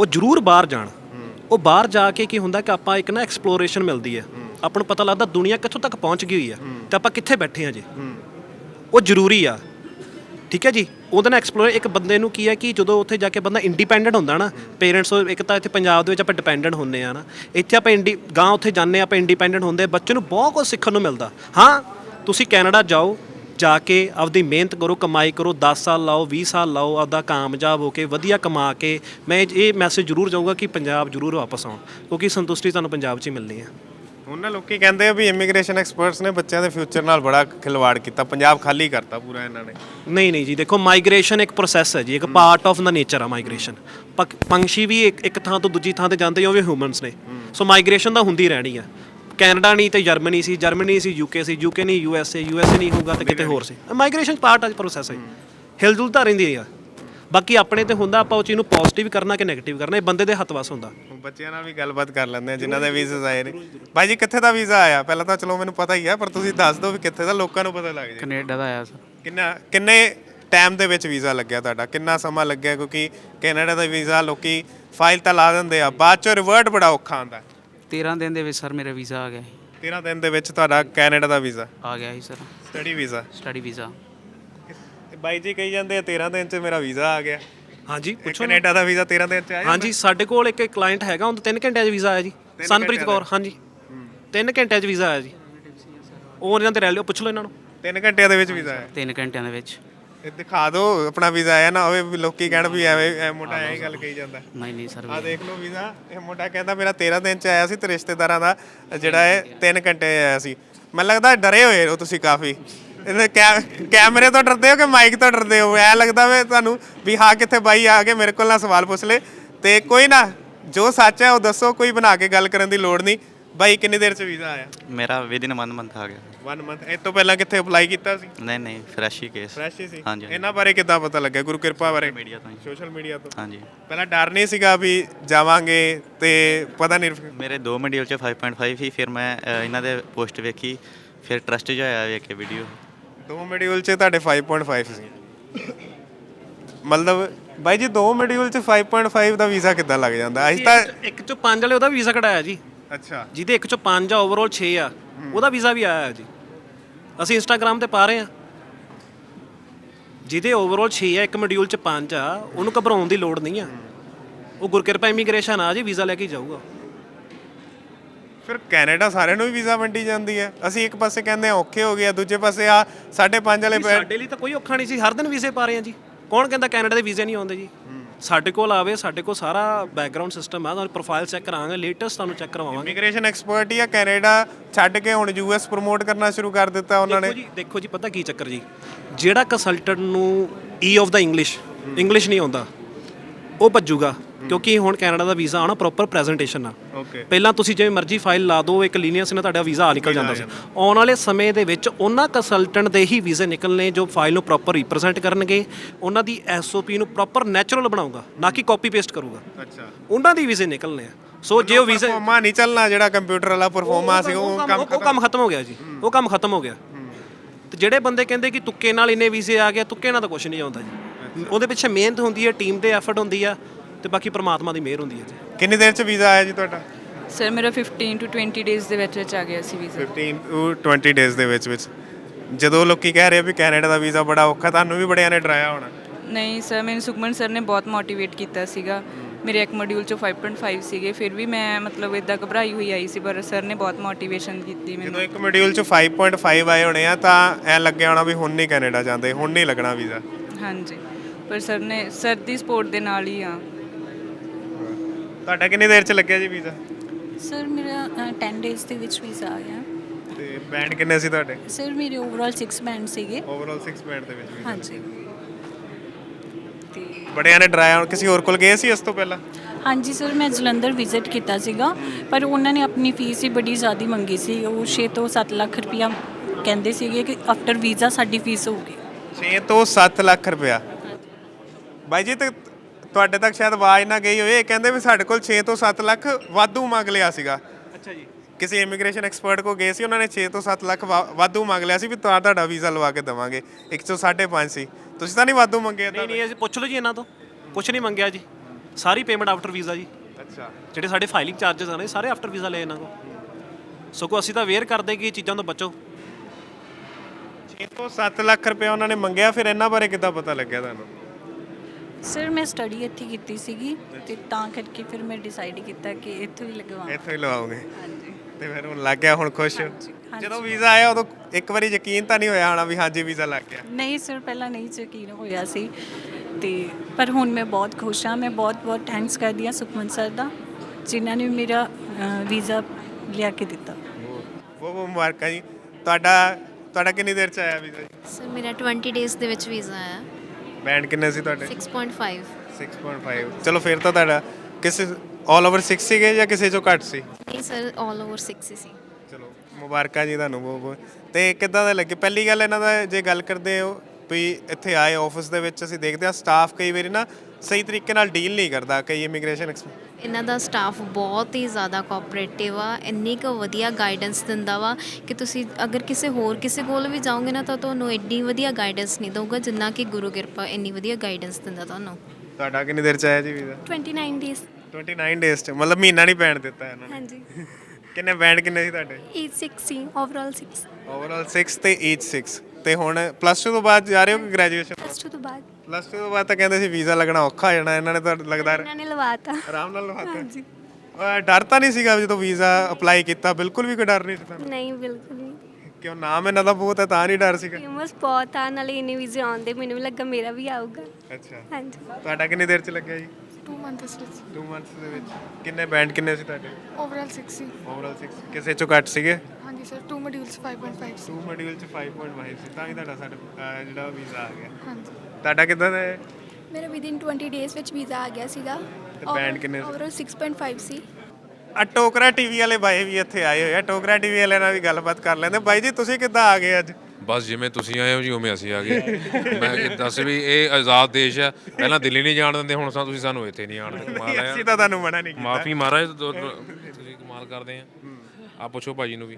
ਉਹ ਜ਼ਰੂਰ ਬਾਹਰ ਜਾਣ। ਉਹ ਬਾਹਰ ਜਾ ਕੇ ਕੀ ਹੁੰਦਾ ਕਿ ਆਪਾਂ ਇੱਕ ਨਾ ਐਕਸਪਲੋਰੇਸ਼ਨ ਮਿਲਦੀ ਹੈ। ਆਪਾਂ ਨੂੰ ਪਤਾ ਲੱਗਦਾ ਦੁਨੀਆ ਕਿੱਥੋਂ ਤੱਕ ਪਹੁੰਚ ਗਈ ਹੋਈ ਆ। ਤੇ ਆਪਾਂ ਕਿੱਥੇ ਬੈਠੇ ਹਾਂ ਜੀ? ਉਹ ਜ਼ਰੂਰੀ ਆ। ਠੀਕ ਹੈ ਜੀ? ਉਹਦੇ ਨਾਲ ਐਕਸਪਲੋਰ ਇੱਕ ਬੰਦੇ ਨੂੰ ਕੀ ਹੈ ਕਿ ਜਦੋਂ ਉੱਥੇ ਜਾ ਕੇ ਬੰਦਾ ਇੰਡੀਪੈਂਡੈਂਟ ਹੁੰਦਾ ਨਾ ਪੇਰੈਂਟਸ ਇੱਕ ਤਾਂ ਇੱਥੇ ਪੰਜਾਬ ਦੇ ਵਿੱਚ ਆਪਾਂ ਡਿਪੈਂਡੈਂਟ ਹੁੰਦੇ ਆ ਨਾ। ਇੱਥੇ ਆਪਾਂ ਇੰਡੀ ਗਾਂ ਉੱਥੇ ਜਾਂਦੇ ਆਪਾਂ ਇੰਡੀਪੈਂਡੈਂਟ ਹੁੰਦੇ ਬੱਚੇ ਨੂੰ ਬਹੁਤ ਕੁਝ ਸਿੱਖਣ ਨੂੰ ਮਿਲਦਾ। ਹਾਂ ਤੁਸੀਂ ਕੈਨੇਡਾ ਜਾਓ ਜਾ ਕੇ ਆਪਦੀ ਮਿਹਨਤ ਕਰੋ ਕਮਾਈ ਕਰੋ 10 ਸਾਲ ਲਾਓ 20 ਸਾਲ ਲਾਓ ਆਪਦਾ ਕਾਮਯਾਬ ਹੋ ਕੇ ਵਧੀਆ ਕਮਾ ਕੇ। ਮੈਂ ਇਹ- ਇਹ ਮੈਸੇਜ ਜ਼ਰੂਰ ਜਾਊਗਾ ਕਿ ਪੰਜਾਬ ਜ਼ਰੂਰ ਵਾਪਸ ਆਉਣ ਕਿਉਂਕਿ ਸੰਤੁਸ਼ਟੀ ਤੁਹਾਨੂੰ ਪੰਜਾਬ 'ਚ ਹੀ ਮਿਲਣੀ ਹੈ ਹੁਣ ਨਾ ਲੋਕੀ ਕਹਿੰਦੇ ਆ ਵੀ ਇਮੀਗ੍ਰੇਸ਼ਨ ਐਕਸਪਰਟਸ ਨੇ ਬੱਚਿਆਂ ਦੇ ਫਿਊਚਰ ਨਾਲ ਬੜਾ ਖਿਲਵਾੜ ਕੀਤਾ ਪੰਜਾਬ ਖਾਲੀ ਕਰਤਾ ਪੂਰਾ ਇਹਨਾਂ ਨੇ। ਨਹੀਂ ਨਹੀਂ ਜੀ ਦੇਖੋ ਮਾਈਗ੍ਰੇਸ਼ਨ ਇੱਕ ਪ੍ਰੋਸੈਸ ਹੈ ਜੀ ਇੱਕ ਪਾਰਟ ਆਫ ਦਾ ਨੇਚਰ ਆ ਮਾਈਗ੍ਰੇਸ਼ਨ ਪੰਛੀ ਵੀ ਇੱਕ ਇੱਕ ਥਾਂ ਤੋਂ ਦੂਜੀ ਥਾਂ ਤੇ ਜਾਂਦੇ ਆ, ਉਹ ਵੀ ਹਿਊਮਨਸ ਨੇ। ਸੋ ਮਾਈਗ੍ਰੇਸ਼ਨ ਤਾਂ ਹੁੰਦੀ ਰਹਿਣੀ ਆ। ਕੈਨੇਡਾ ਨਹੀਂ ਤੇ ਜਰਮਨੀ ਸੀ ਜਰਮਨੀ ਸੀ ਯੂਕੇ ਸੀ ਯੂਕੇ ਨਹੀਂ ਯੂਐਸਏ ਯੂਐਸਏ ਨਹੀਂ ਹੋਊਗਾ ਤੇ ਕਿਤੇ ਹੋਰ ਸੀ। ਮਾਈਗ੍ਰੇਸ਼ਨ ਪਾਰਟ ਆ ਪ੍ਰੋਸੈਸ ਹੈ। ਹਿਲਜੁਲ ਤਾਂ ਰਹਿੰਦੀ ਆ। ਬਾਕੀ ਆਪਣੇ ਤੇ ਹੁੰਦਾ ਆਪਾਂ ਉਹ ਚੀਜ਼ ਨੂੰ ਪੋਜ਼ਿਟਿਵ ਕਰਨਾ ਕਿ ਨੈਗੇਟਿਵ ਕਰਨਾ ਇਹ ਬੰਦੇ ਦੇ ਹੱਥ ਵਸ ਹੁੰਦਾ। ਬੱਚਿਆਂ ਨਾਲ ਵੀ ਗੱਲਬਾਤ ਕਰ ਲੈਂਦੇ ਆ ਜਿਨ੍ਹਾਂ ਦੇ ਵੀਜ਼ੇ ਆਏ ਨੇ। ਭਾਈ ਜੀ ਕਿੱਥੇ ਦਾ ਵੀਜ਼ਾ ਆਇਆ? ਪਹਿਲਾਂ ਤਾਂ ਚਲੋ ਮੈਨੂੰ ਪਤਾ ਹੀ ਆ ਪਰ ਤੁਸੀਂ ਦੱਸ ਦਿਓ ਵੀ ਕਿੱਥੇ ਦਾ ਲੋਕਾਂ ਨੂੰ ਪਤਾ ਲੱਗ ਜਾਏ ਕੈਨੇਡਾ ਦਾ ਆਇਆ ਸਰ ਕਿੰਨਾ ਕਿੰਨੇ ਟਾਈਮ ਦੇ ਵਿੱਚ ਵੀਜ਼ਾ ਲੱਗਿਆ ਤੁਹਾਡਾ? ਕਿੰਨਾ ਸਮਾਂ ਲੱਗਿਆ? ਕਿਉਂਕਿ ਕੈਨੇਡਾ ਦਾ ਵੀਜ਼ਾ ਲੋਕੀ ਫਾਈਲ ਤਾਂ ਲਾ ਦਿੰਦੇ ਆ ਬਾਅਦ ਚ ਰਿਵਰਟ ਬੜਾ ਔਖਾ ਆਉਂਦਾ 13 ਦਿਨ ਦੇ ਵਿੱਚ ਸਰ ਮੇਰਾ ਵੀਜ਼ਾ ਆ ਗਿਆ ਸੀ। 13 ਦਿਨ ਦੇ ਵਿੱਚ ਤੁਹਾਡਾ ਕੈਨੇਡਾ ਦਾ ਵੀਜ਼ਾ ਆ ਗਿਆ ਸੀ sir. Study visa study visa ਬਾਈ ਜੀ ਕਹੀ ਜਾਂਦੇ ਆ 13 ਦਿਨ ਚ ਮੇਰਾ ਵੀਜ਼ਾ ਆ ਗਿਆ। ਹਾਂਜੀ ਇਹ ਪੁੱਛੋ। ਕੈਨੇਡਾ ਦਾ ਵੀਜ਼ਾ 13 ਦਿਨ ਚ ਆਇਆ ਹਾਂਜੀ ਸਾਡੇ ਕੋਲ ਇੱਕ ਕਲਾਇੰਟ ਹੈਗਾ ਉਹਦਾ 3 ਘੰਟਿਆਂ 'ਚ ਵੀਜ਼ਾ ਆਇਆ ਜੀ। ਸਨਪ੍ਰੀਤ ਕੌਰ ਹਾਂਜੀ। 3 ਘੰਟਿਆਂ 'ਚ ਵੀਜ਼ਾ ਆਇਆ ਜੀ। ਉਹ ਇਹਨਾਂ ਤੇ ਰਹਿ ਲਿਓ ਪੁੱਛ ਲਓ ਇਹਨਾਂ ਨੂੰ। 3 ਘੰਟਿਆਂ ਦੇ ਵਿੱਚ ਵੀਜ਼ਾ ਆਇਆ। 3 ਘੰਟਿਆਂ ਦੇ ਵਿੱਚ। ਇਹ ਦਿਖਾ ਦਿਓ ਆਪਣਾ ਵੀਜ਼ਾ ਆਇਆ ਨਾ ਹੋਵੇ ਵੀ ਲੋਕੀ ਕਹਿਣ ਵੀ ਐਵੇਂ ਐ ਮੋਟਾ ਐਂ ਹੀ ਗੱਲ ਕਹੀ ਜਾਂਦਾ। ਨਹੀਂ ਨਹੀਂ ਸਰ ਆ ਦੇਖ ਲਓ ਵੀਜ਼ਾ ਇਹ ਮੁੰਡਾ ਕਹਿੰਦਾ ਮੇਰਾ 13 ਦਿਨ ਚ ਆਇਆ ਸੀ ਤੇ ਰਿਸ਼ਤੇਦਾਰਾਂ ਦਾ ਜਿਹੜਾ ਇਹ 3 ਘੰਟੇ ਆਇਆ ਸੀ। ਮੈਨੂੰ ਲੱਗਦਾ ਡਰੇ ਹੋਏ ਹੋ ਤੁਸੀਂ ਕਾਫੀ। ਇਹਦੇ ਕੈ- ਕੈਮਰੇ ਤੋਂ ਡਰਦੇ ਹੋ ਕਿ ਮਾਈਕ ਤੋਂ ਡਰਦੇ ਹੋ? ਐ ਲੱਗਦਾ ਵੇ ਤੁਹਾਨੂੰ ਵੀ ਹਾਂ ਕਿੱਥੇ ਬਾਈ ਆ ਕੇ ਮੇਰੇ ਕੋਲ ਨਾ ਸਵਾਲ ਪੁੱਛ ਲੈ। ਤੇ ਕੋਈ ਨਾ ਜੋ ਸੱਚ ਹੈ ਉਹ ਦੱਸੋ ਕੋਈ ਬਣਾ ਕੇ ਗੱਲ ਕਰਨ ਦੀ ਲੋੜ ਨਹੀਂ। ਬਾਈ ਕਿੰਨੀ ਦੇਰ ਚ ਵੀਜ਼ਾ ਆਇਆ? ਮੇਰਾ ਵਿਦਿਨ 1 ਮੰਥ ਆ ਗਿਆ। 1 ਮੰਥ ਇਹ ਤੋਂ ਪਹਿਲਾਂ ਕਿੱਥੇ ਅਪਲਾਈ ਕੀਤਾ ਸੀ? ਨਹੀਂ ਨਹੀਂ ਫਰੈਸ਼ ਹੀ ਕੇਸ ਫਰੈਸ਼ ਹੀ ਸੀ? ਹਾਂਜੀ ਇਹਨਾਂ ਬਾਰੇ ਕਿੱਦਾਂ ਪਤਾ ਲੱਗਿਆ? ਗੁਰੂ ਕਿਰਪਾ ਬਾਰੇ? ਮੀਡੀਆ ਤੋਂ ਹੀ। ਸੋਸ਼ਲ ਮੀਡੀਆ ਤੋਂ। ਹਾਂਜੀ। ਪਹਿਲਾਂ ਡਰ ਨਹੀਂ ਸੀਗਾ ਵੀ ਜਾਵਾਂਗੇ ਤੇ ਪਤਾ ਨਹੀਂ ਮੇਰੇ ਦੋ ਮੋਡਿਊਲ ਚ 5.5 ਸੀ ਫਿਰ ਮੈਂ ਅ, ਇਹਨਾਂ ਦੇ ਪੋਸਟ ਵੇਖੀ ਫਿਰ ਟਰਸਟ ਜਿਹਾ ਆਇਆ ਵੇਖ ਕੇ ਵੀਡੀਓ ਦੋ ਮੋਡਿਊਲ 'ਚ ਤੁਹਾਡੇ 5.5 ਸੀ। ਮਤਲਬ ਬਾਈ ਜੀ ਦੋ ਮੋਡਿਊਲ 'ਚ 5.5 ਦਾ ਵੀਜ਼ਾ ਕਿੱਦਾਂ ਲੱਗ ਜਾਂਦਾ? ਅਸੀਂ ਤਾਂ ਇੱਕ ਚੋਂ ਪੰਜ ਵਾਲੇ ਉਹਦਾ ਵੀਜ਼ਾ ਕਢਾਇਆ ਜੀ। ਅੱਛਾ। ਜਿਹਦੇ ਇੱਕ ਚੋਂ ਪੰਜ ਆ ਓਵਰਆਲ 6 ਆ ਉਹਦਾ ਵੀਜ਼ਾ ਵੀ ਆਇਆ ਜੀ। ਅਸੀਂ ਇੰਸਟਾਗ੍ਰam ਤੇ ਪਾ ਰਹੇ ਆ ਜਿਹਦੇ ਓਵਰਆਲ 6 ਆ ਇੱਕ ਮੋਡਿਊਲ ਚ ਪੰਜ ਆ ਉਹਨੂੰ ਘਬਰਾਉਣ ਦੀ ਲੋੜ ਨਹੀਂ ਆ। ਉਹ ਗੁਰਕਿਰਪਾ ਇਮੀਗ੍ਰੇਸ਼ਨ ਆ ਜੀ ਵੀਜ਼ਾ ਲੈ ਕੇ ਜਾਊਗਾ। ਫਿਰ ਕੈਨੇਡਾ ਸਾਰਿਆਂ ਨੂੰ ਹੀ ਵੀਜ਼ਾ ਵੰਡੀ ਜਾਂਦੀ ਹੈ। ਅਸੀਂ ਇੱਕ ਪਾਸੇ ਕਹਿੰਦੇ ਆ ਔਖੇ ਹੋ ਗਏ ਆ ਦੂਜੇ ਪਾਸੇ ਆ 5.5 ਵਾਲੇ ਪੈ- ਸਾਡੇ ਲਈ ਤਾਂ ਕੋਈ ਔਖਾ ਨਹੀਂ ਸੀ ਹਰ ਦਿਨ ਵੀਜ਼ੇ ਪਾ ਰਹੇ ਆ ਜੀ। ਕੌਣ ਕਹਿੰਦਾ ਕੈਨੇਡਾ ਦੇ ਵੀਜ਼ੇ ਨਹੀਂ ਆਉਂਦੇ ਜੀ? ਸਾਡੇ ਕੋਲ ਆਵੇ ਸਾਡੇ ਕੋਲ ਸਾਰਾ ਬੈਕਗ੍ਰਾਉਂਡ ਸਿਸਟਮ ਆ ਤੁਹਾਨੂੰ ਪ੍ਰੋਫਾਈਲ ਚੈੱਕ ਕਰਾਂਗੇ ਲੇਟੈਸਟ ਤੁਹਾਨੂੰ ਚੈੱਕ ਕਰਵਾਵਾਂਗੇ। ਇਮੀਗ੍ਰੇਸ਼ਨ ਐਕਸਪਰਟ ਹੀ ਆ ਕੈਨੇਡਾ ਛੱਡ ਕੇ ਹੁਣ ਯੂਐਸ ਪ੍ਰਮੋਟ ਕਰਨਾ ਸ਼ੁਰੂ ਕਰ ਦਿੱਤਾ ਉਹਨਾਂ ਨੇ। ਦੇਖੋ ਜੀ ਦੇਖੋ ਜੀ ਪਤਾ ਕੀ ਚੱਕਰ ਜੀ? ਜਿਹੜਾ ਕੰਸਲਟੈਂਟ ਨੂੰ ਈ ਆਫ ਦਾ ਇੰਗਲਿਸ਼ ਇੰਗਲਿਸ਼ ਨਹੀਂ ਆਉਂਦਾ ਉਹ ਭੱਜੂਗਾ। ਕਿਉਂਕਿ ਹੁਣ ਕੈਨੇਡਾ ਦਾ ਵੀਜ਼ਾ ਆਉਣਾ ਪ੍ਰੋਪਰ ਪ੍ਰੈਜੈਂਟੇਸ਼ਨ ਨਾਲ ਓਕੇ ਪਹਿਲਾਂ ਤੁਸੀਂ ਜਿਵੇਂ ਮਰਜ਼ੀ ਫਾਈਲ ਲਾ ਦਿਓ ਇੱਕ ਲੀਨੀਅੰਸ ਨਾਲ ਤੁਹਾਡਾ ਵੀਜ਼ਾ ਆ ਨਿਕਲ ਜਾਂਦਾ ਸੀ। ਆਉਣ ਵਾਲੇ ਸਮੇਂ ਦੇ ਵਿੱਚ ਉਹਨਾਂ ਕੰਸਲਟੈਂਟ ਦੇ ਹੀ ਵੀਜ਼ੇ ਨਿਕਲਨੇ ਜੋ ਫਾਈਲ ਨੂੰ ਪ੍ਰੋਪਰ ਰਿਪਰੈਜ਼ੈਂਟ ਕਰਨਗੇ। ਉਹਨਾਂ ਦੀ ਐਸਓਪੀ ਨੂੰ ਪ੍ਰੋਪਰ ਨੈਚੁਰਲ ਬਣਾਊਗਾ ਨਾ ਕਿ ਕਾਪੀ ਪੇਸਟ ਕਰੂਗਾ। ਅੱਛਾ। ਉਹਨਾਂ ਦੀ ਵੀਜ਼ੇ ਨਿਕਲਨੇ ਆ। ਸੋ ਜੇ ਉਹ ਵੀਜ਼ੇ ਪਰਫਾਰਮਾ ਨਹੀਂ ਚੱਲਣਾ ਜਿਹੜਾ ਕੰਪਿਊਟਰ ਵਾਲਾ ਪਰਫਾਰਮਾ ਸੀ ਉਹ ਕੰਮ ਉਹ ਕੰਮ ਖਤਮ। ਹੋ ਗਿਆ ਜੀ। ਉਹ ਕੰਮ ਖਤਮ ਹੋ ਗਿਆ। ਤੇ ਜਿਹੜੇ ਬੰਦੇ ਕਹਿੰਦੇ ਕਿ ਤੁੱਕੇ ਨਾਲ ਇੰਨੇ ਵੀਜ਼ੇ ਆ ਗਿਆ ਤੁੱਕੇ ਨਾਲ ਤਾਂ ਕੁਝ ਨਹੀਂ ਆਉਂਦਾ ਜੀ। ਉਹਦੇ ਪਿੱਛੇ ਮਿਹਨਤ ਹੁੰਦੀ ਹੈ ਟੀਮ ਦੇ ਐਫਰਟ ਹੁੰਦੀ ਆ। ਤੇ ਬਾਕੀ ਪ੍ਰਮਾਤਮਾ ਦੀ ਮਿਹਰ ਹੁੰਦੀ ਹੈ ਜੀ। ਕਿੰਨੀ ਦੇਰ 'ਚ ਵੀਜ਼ਾ ਆਇਆ ਜੀ ਤੁਹਾਡਾ? ਸਰ ਮੇਰਾ 15 ਟੂ 20 ਡੇਜ਼ ਦੇ ਵਿੱਚ ਵਿੱਚ ਆ ਗਿਆ ਸੀ ਵੀਜ਼ਾ। 15 ਤੋਂ 20 ਡੇਜ਼ ਦੇ ਵਿੱਚ ਵਿੱਚ। ਜਦੋਂ ਲੋਕੀ ਕਹਿ ਰਹੇ ਆ ਵੀ ਕੈਨੇਡਾ ਦਾ ਵੀਜ਼ਾ ਬੜਾ ਔਖਾ ਤੁਹਾਨੂੰ ਵੀ ਬੜਿਆਂ ਨੇ ਡਰਾਇਆ ਹੋਣਾ? ਨਹੀਂ ਸਰ ਮੈਨੂੰ ਸੁਖਮਨ ਸਰ ਨੇ ਬਹੁਤ ਮੋਟੀਵੇਟ ਕੀਤਾ ਸੀਗਾ। ਮੇਰੇ ਇੱਕ ਮੋਡਿਊਲ ਚੋਂ 5.5 ਸੀਗੇ ਫਿਰ ਵੀ ਮੈਂ ਮਤਲਬ ਇਦਾਂ ਘਬਰਾਈ ਹੋਈ ਆਈ ਸੀ ਪਰ ਸਰ ਨੇ ਬਹੁਤ ਮੋਟੀਵੇਸ਼ਨ ਕੀਤੀ ਮੈਨੂੰ। ਜਦੋਂ ਇੱਕ ਮੋਡਿਊਲ 'ਚ 5.5 ਆਏ ਹੋਣੇ ਆ ਤਾਂ ਐ ਲੱਗਿਆ ਹੋਣਾ ਵੀ ਹੁਣ ਨਹੀਂ ਕੈਨੇਡਾ ਜਾਂਦੇ ਹੁਣ ਨਹੀਂ ਲੱਗਣਾ ਵੀਜ਼ਾ। ਹਾਂਜੀ। ਪਰ ਸਰ ਨੇ ਸਰ ਦੀ ਸਪੋਰਟ ਦੇ ਨਾਲ ਹੀ ਆ। ਤੁਹਾਡਾ ਕਿੰਨੀ ਦੇਰ 'ਚ ਲੱਗਿਆ ਜੀ ਵੀਜ਼ਾ? ਸਰ ਮੇਰਾ 10 ਡੇਜ਼ ਦੇ ਵਿੱਚ ਵੀਜ਼ਾ ਆ ਗਿਆ। ਤੇ ਬੈਂਡ ਕਿੰਨੇ ਸੀ ਤੁਹਾਡੇ? ਸਰ ਮੇਰੇ ਓਵਰਆਲ 6 ਬੈਂਡ ਸੀਗੇ। ਓਵਰਆਲ 6 ਬੈਂਡ ਦੇ ਵਿੱਚ ਵੀ ਹਾਂਜੀ। ਤੇ ਬੜਿਆਂ ਨੇ ਡਰਾਇਆ ਹੁਣ ਕਿਸੇ ਹੋਰ ਕੋਲ ਗਏ ਸੀ ਇਸ ਤੋਂ ਪਹਿਲਾਂ? ਹਾਂਜੀ ਸਰ ਮੈਂ ਜਲੰਧਰ ਵਿਜ਼ਿਟ ਕੀਤਾ ਸੀਗਾ ਪਰ ਉਹਨਾਂ ਨੇ ਆਪਣੀ ਫੀਸ ਹੀ ਬੜੀ ਜ਼ਿਆਦਾ ਮੰਗੀ ਸੀ। ਉਹ 6 ਤੋਂ 7 ਲੱਖ ਰੁਪਇਆ ਕਹਿੰਦੇ ਸੀਗੇ ਕਿ ਆਫਟਰ ਵੀਜ਼ਾ ਸਾਡੀ ਫੀਸ ਹੋਊਗੀ। 6 ਤੋਂ 7 ਲੱਖ ਰੁਪਇਆ। ਬਾਈ ਜੀ ਤੇ ਤੁਹਾਡੇ ਤੱਕ ਸ਼ਾਇਦ ਆਵਾਜ਼ ਨਾ ਗਈ ਹੋਵੇ। ਇਹ ਕਹਿੰਦੇ ਵੀ ਸਾਡੇ ਕੋਲ 6 ਤੋਂ 7 ਲੱਖ ਵਾਧੂ ਮੰਗ ਲਿਆ ਸੀਗਾ। ਅੱਛਾ ਜੀ। ਕਿਸੇ ਇਮੀਗ੍ਰੇਸ਼ਨ ਐਕਸਪਰਟ ਕੋ ਗਏ ਸੀ ਉਹਨਾਂ ਨੇ 6 ਤੋਂ 7 ਲੱਖ ਵਾ- ਵਾਧੂ ਮੰਗ ਲਿਆ ਸੀ ਵੀ ਤੁਹਾ- ਤੁਹਾਡਾ ਵੀਜ਼ਾ ਲਵਾ ਕੇ ਦੇਵਾਂਗੇ। 105 ਸੀ ਤੁਸੀਂ ਤਾਂ ਨਹੀਂ ਵਾਧੂ ਮੰਗੇ ਨਹੀਂ ਨਹੀਂ ਅਸੀਂ ਪੁੱਛ ਲਓ ਜੀ ਇਹਨਾਂ ਤੋਂ। ਕੁਝ ਨਹੀਂ ਮੰਗਿਆ ਜੀ। ਸਾਰੀ ਪੇਮੈਂਟ ਆਫਟਰ ਵੀਜ਼ਾ ਜੀ। ਅੱਛਾ। ਜਿਹੜੇ ਸਾਡੇ ਫਾਈਲਿੰਗ ਚਾਰजेस ਆ ਨੇ ਸਾਰੇ ਆਫਟਰ ਵੀਜ਼ਾ ਲਏ ਇਹਨਾਂ ਕੋਲ। ਸਗੋਂ ਅਸੀਂ ਤਾਂ ਅਵੇਅਰ ਕਰਦੇ ਕਿ ਇਹ ਚੀਜ਼ਾਂ ਤੋਂ ਬਚੋ। 6 ਤੋਂ 7 ਲੱਖ ਰੁਪਇਆ ਉਹਨਾਂ ਨੇ ਮੰਗਿਆ ਫਿਰ ਇਹਨਾਂ ਬਾਰੇ ਕਿੱਦਾਂ ਪਤਾ ਲੱਗਿਆ ਤੁਹਾਨੂੰ? ਸਰ ਮੈਂ ਸਟੱਡੀ ਇੱਥੇ ਕੀਤੀ ਸੀਗੀ ਤੇ ਤਾਂ ਕਰਕੇ ਫਿਰ ਮੈਂ ਡਿਸਾਈਡ ਕੀਤਾ ਕਿ ਇੱਥੋਂ ਹੀ ਲਗਵਾਵਾਂ। ਇੱਥੋਂ ਹੀ ਲਵਾਓਗੇ। ਹਾਂਜੀ। ਤੇ ਫਿਰ ਹੁਣ ਲੱਗ ਗਿਆ ਹੁਣ ਖੁਸ਼? ਹਾਂਜੀ। ਜਦੋਂ ਵੀਜ਼ਾ ਆਇਆ ਉਦੋਂ ਇੱਕ ਵਾਰੀ ਯਕੀਨ ਤਾਂ ਨਹੀਂ ਹੋਇਆ ਹੋਣਾ ਵੀ ਹਾਂਜੀ ਵੀਜ਼ਾ ਲੱਗ ਗਿਆ। ਨਹੀਂ ਸਰ ਪਹਿਲਾਂ ਨਹੀਂ ਯਕੀਨ ਹੋਇਆ ਸੀ। ਤੇ ਪਰ ਹੁਣ ਮੈਂ ਬਹੁਤ ਖੁਸ਼ ਹਾਂ। ਮੈਂ ਬਹੁਤ ਬਹੁਤ ਥੈਂਕਸ ਕਰਦੀ ਹਾਂ ਸੁਖਮਨ ਸਰ ਦਾ ਜਿਨ੍ਹਾਂ ਨੇ ਮੇਰਾ ਵੀਜ਼ਾ ਲਿਆ ਕੇ ਦਿੱਤਾ। ਬਹੁਤ ਬਹੁਤ ਮੁਬਾਰਕਾਂ ਜੀ। ਤੁਹਾਡਾ ਤੁਹਾਡਾ ਕਿੰਨੀ ਦੇਰ ਚ ਆਇਆ ਵੀਜ਼ਾ ਜੀ? ਸਰ ਮੇਰਾ 20 ਡੇਜ਼ ਦੇ ਵਿੱਚ ਵੀਜ਼ਾ ਆਇਆ। ਬੈਂਡ ਕਿੰਨੇ ਸੀ ਤੁਹਾਡੇ? 6.5 6.5 ਚਲੋ ਫਿਰ ਤਾਂ ਤੁਹਾਡਾ ਕਿਸੇ ਆਲ ਓਵਰ 6 ਸੀਗੇ ਜਾਂ ਕਿਸੇ ਚੋਂ ਘੱਟ ਸੀ? ਨਹੀਂ ਸਰ ਆਲ ਓਵਰ 6 ਹੀ ਸੀ। ਚਲੋ ਮੁਬਾਰਕਾਂ ਜੀ ਤੁਹਾਨੂੰ ਬਹੁਤ ਬਹੁਤ। ਤੇ ਕਿੱਦਾਂ ਦਾ ਲੱਗੇ? ਪਹਿਲੀ ਗੱਲ ਇਹਨਾਂ ਦਾ ਜੇ ਗੱਲ ਕਰਦੇ ਹੋ ਵੀ ਇੱਥੇ ਆਏ ਆਫਿਸ ਦੇ ਵਿੱਚ ਅਸੀਂ ਦੇਖਦੇ ਹਾਂ ਸਟਾਫ ਕਈ ਵਾਰੀ ਨਾ ਸਹੀ ਤਰੀਕੇ ਨਾਲ ਡੀਲ ਨਹੀਂ ਕਰਦਾ ਕਈ ਇਮੀਗ੍ਰੇਸ਼ਨ ਇਹਨਾਂ ਦਾ ਸਟਾਫ ਬਹੁਤ ਹੀ ਜ਼ਿਆਦਾ ਕੋਆਪਰੇਟਿਵ ਆ ਇੰਨੀ ਕੁ ਵਧੀਆ ਗਾਈਡੈਂਸ ਦਿੰਦਾ ਵਾ ਕਿ ਤੁਸੀਂ ਅਗਰ ਕਿਸੇ ਹੋਰ ਕਿਸੇ ਕੋਲ ਵੀ ਜਾਓਗੇ ਨਾ ਤਾਂ ਤੁਹਾਨੂੰ ਐਡੀ ਵਧੀਆ ਗਾਈਡੈਂਸ ਨਹੀਂ ਦਊਗਾ ਜਿੰਨਾ ਕਿ ਗੁਰੂ ਕਿਰਪਾ ਇੰਨੀ ਵਧੀਆ ਗਾਈਡੈਂਸ ਦਿੰਦਾ ਤੁਹਾਨੂੰ। ਤੁਹਾਡਾ ਕਿੰਨੀ ਦੇਰ ਚ ਆਇਆ ਜੀ ਵੀਜ਼ਾ? 29 ਡੇਜ਼ 29 ਡੇਜ਼ ਚ ਮਤਲਬ ਮਹੀਨਾ ਨਹੀਂ ਪੈਣ ਦਿੱਤਾ ਇਹਨਾਂ ਨੇ। ਹਾਂਜੀ। ਕਿੰਨੇ ਬੈਂਡ ਕਿੰਨੇ ਸੀ ਤੁਹਾਡੇ? ਏਜ 6 ਸੀ ਓਵਰਆਲ 6 ਓਵਰਆਲ 6 ਤੇ ਈਚ 6 ਤੇ ਹੁਣ ਪਲੱਸ 2 ਤੋਂ ਬਾਅਦ ਜਾ ਰਹੇ ਹੋ ਕਿ ਗ੍ਰੈਜੂਏਸ਼ਨ ਪਲੱਸ 2 ਤੋਂ ਬਾਅਦ। ਪਲੱਸ 2 ਤੋਂ ਬਾਅਦ ਤਾਂ ਕਹਿੰਦੇ ਸੀ ਵੀਜ਼ਾ ਲੱਗਣਾ ਔਖਾ ਹੋ ਜਾਣਾ ਇਹਨਾਂ ਨੇ ਤਾਂ ਲੱਗਦਾ ਇਹਨਾਂ ਨੇ ਲਵਾਤਾ। ਆਰਾਮ ਨਾਲ ਲਵਾਤਾ। ਹਾਂਜੀ। ਡਰ ਤਾਂ ਨਹੀਂ ਸੀਗਾ ਜਦੋਂ ਵੀਜ਼ਾ ਅਪਲਾਈ ਕੀਤਾ ਬਿਲਕੁਲ ਵੀ ਕੋਈ ਡਰ ਨਹੀਂ ਸੀ ਤੁਹਾਨੂੰ ਨਹੀਂ ਬਿਲਕੁਲ ਨਹੀਂ ਕਿਉਂ ਨਾਮ ਇਹਨਾਂ ਦਾ ਬਹੁਤ ਹੈ ਤਾਂ ਨਹੀਂ ਡਰ ਸੀਗਾ। ਫੇਮਸ ਬਹੁਤ ਆ ਨਾਲੇ ਇੰਨੇ ਵੀਜ਼ੇ ਆਉਂਦੇ ਮੈਨੂੰ ਵੀ ਲੱਗਾ ਮੇਰਾ ਵੀ ਆਊਗਾ। ਅੱਛਾ। ਹਾਂਜੀ। ਤੁਹਾਡਾ ਕਿੰਨੀ ਦੇਰ ਚ ਲੱਗਿਆ ਜੀ? 2 ਮੰਥਸ ਵਿੱਚ। 2 ਮੰਥਸ ਦੇ ਵਿੱਚ। ਕਿੰਨੇ ਬੈਂਡ ਕਿੰਨੇ ਸੀ ਤੁਹਾਡੇ? ਓਵਰਆਲ 6 ਸੀ। ਓਵਰਆਲ 6 ਕਿਸੇ ਚੋਂ ਘੱਟ ਸੀਗੇ? ਹਾਂਜੀ ਸਰ 2 ਮੋਡਿਊਲਸ 5.5 ਸੀ। 2 ਮੋਡਿਊਲ ਚ 5.5 ਸੀ ਤਾਂ ਹੀ ਤੁਹਾਡਾ ਸਾਡਾ ਜਿਹੜਾ ਵੀਜ਼ਾ ਆ ਗਿਆ। ਹਾਂਜੀ। ਤੁਹਾਡਾ ਕਿੱਦਾਂ ਦਾ ਹੈ? ਮੇਰਾ ਵਿਦਿਨ 20 ਡੇਜ਼ ਵਿੱਚ ਵੀਜ਼ਾ ਆ ਗਿਆ ਸੀਗਾ। ਤੇ band ਕਿੰਨੇ ਸੀ? ਓਵਰਆਲ 6.5 ਸੀ। ਆ ਟੋਕਰਾ ਟੀਵੀ ਵਾਲੇ ਬਾਈ ਵੀ ਇੱਥੇ ਆਏ ਹੋਏ ਆ। ਟੋਕਰਾ ਟੀਵੀ ਵਾਲਿਆਂ ਨਾਲ ਵੀ ਗੱਲਬਾਤ ਕਰ ਲੈਂਦੇ। ਬਾਈ ਜੀ ਤੁਸੀਂ ਕਿੱਦਾਂ ਆ ਗਏ ਅੱਜ? ਬਸ ਜਿਵੇਂ ਤੁਸੀਂ ਆਏ ਹੋ ਜੀ ਉਵੇਂ ਅਸੀਂ ਆ ਗਏ। ਮੈਂ ਕਿ ਦੱਸ ਵੀ ਇਹ ਆਜ਼ਾਦ ਦੇਸ਼ ਆ। ਪਹਿਲਾਂ ਦਿੱਲੀ ਨਹੀਂ ਜਾਣ ਦਿੰਦੇ ਹੁਣ ਤਾਂ ਤੁਸੀਂ ਸਾਨੂੰ ਇੱਥੇ ਨਹੀਂ ਆਣ ਦਿੰਦੇ। ਕਮਾਲ ਅਸੀਂ ਆ ਤਾਂ ਤੁਹਾਨੂੰ ਮਨਾ ਨਹੀਂ ਕੀਤਾ। ਮਾਫੀ ਮਹਾਰਾਜ ਦੋ- ਦੋ- ਤੁਸੀਂ ਕਮਾਲ ਕਰਦੇ ਆ। ਆ ਪੁੱਛੋ ਭਾਜੀ ਨੂੰ ਵੀ।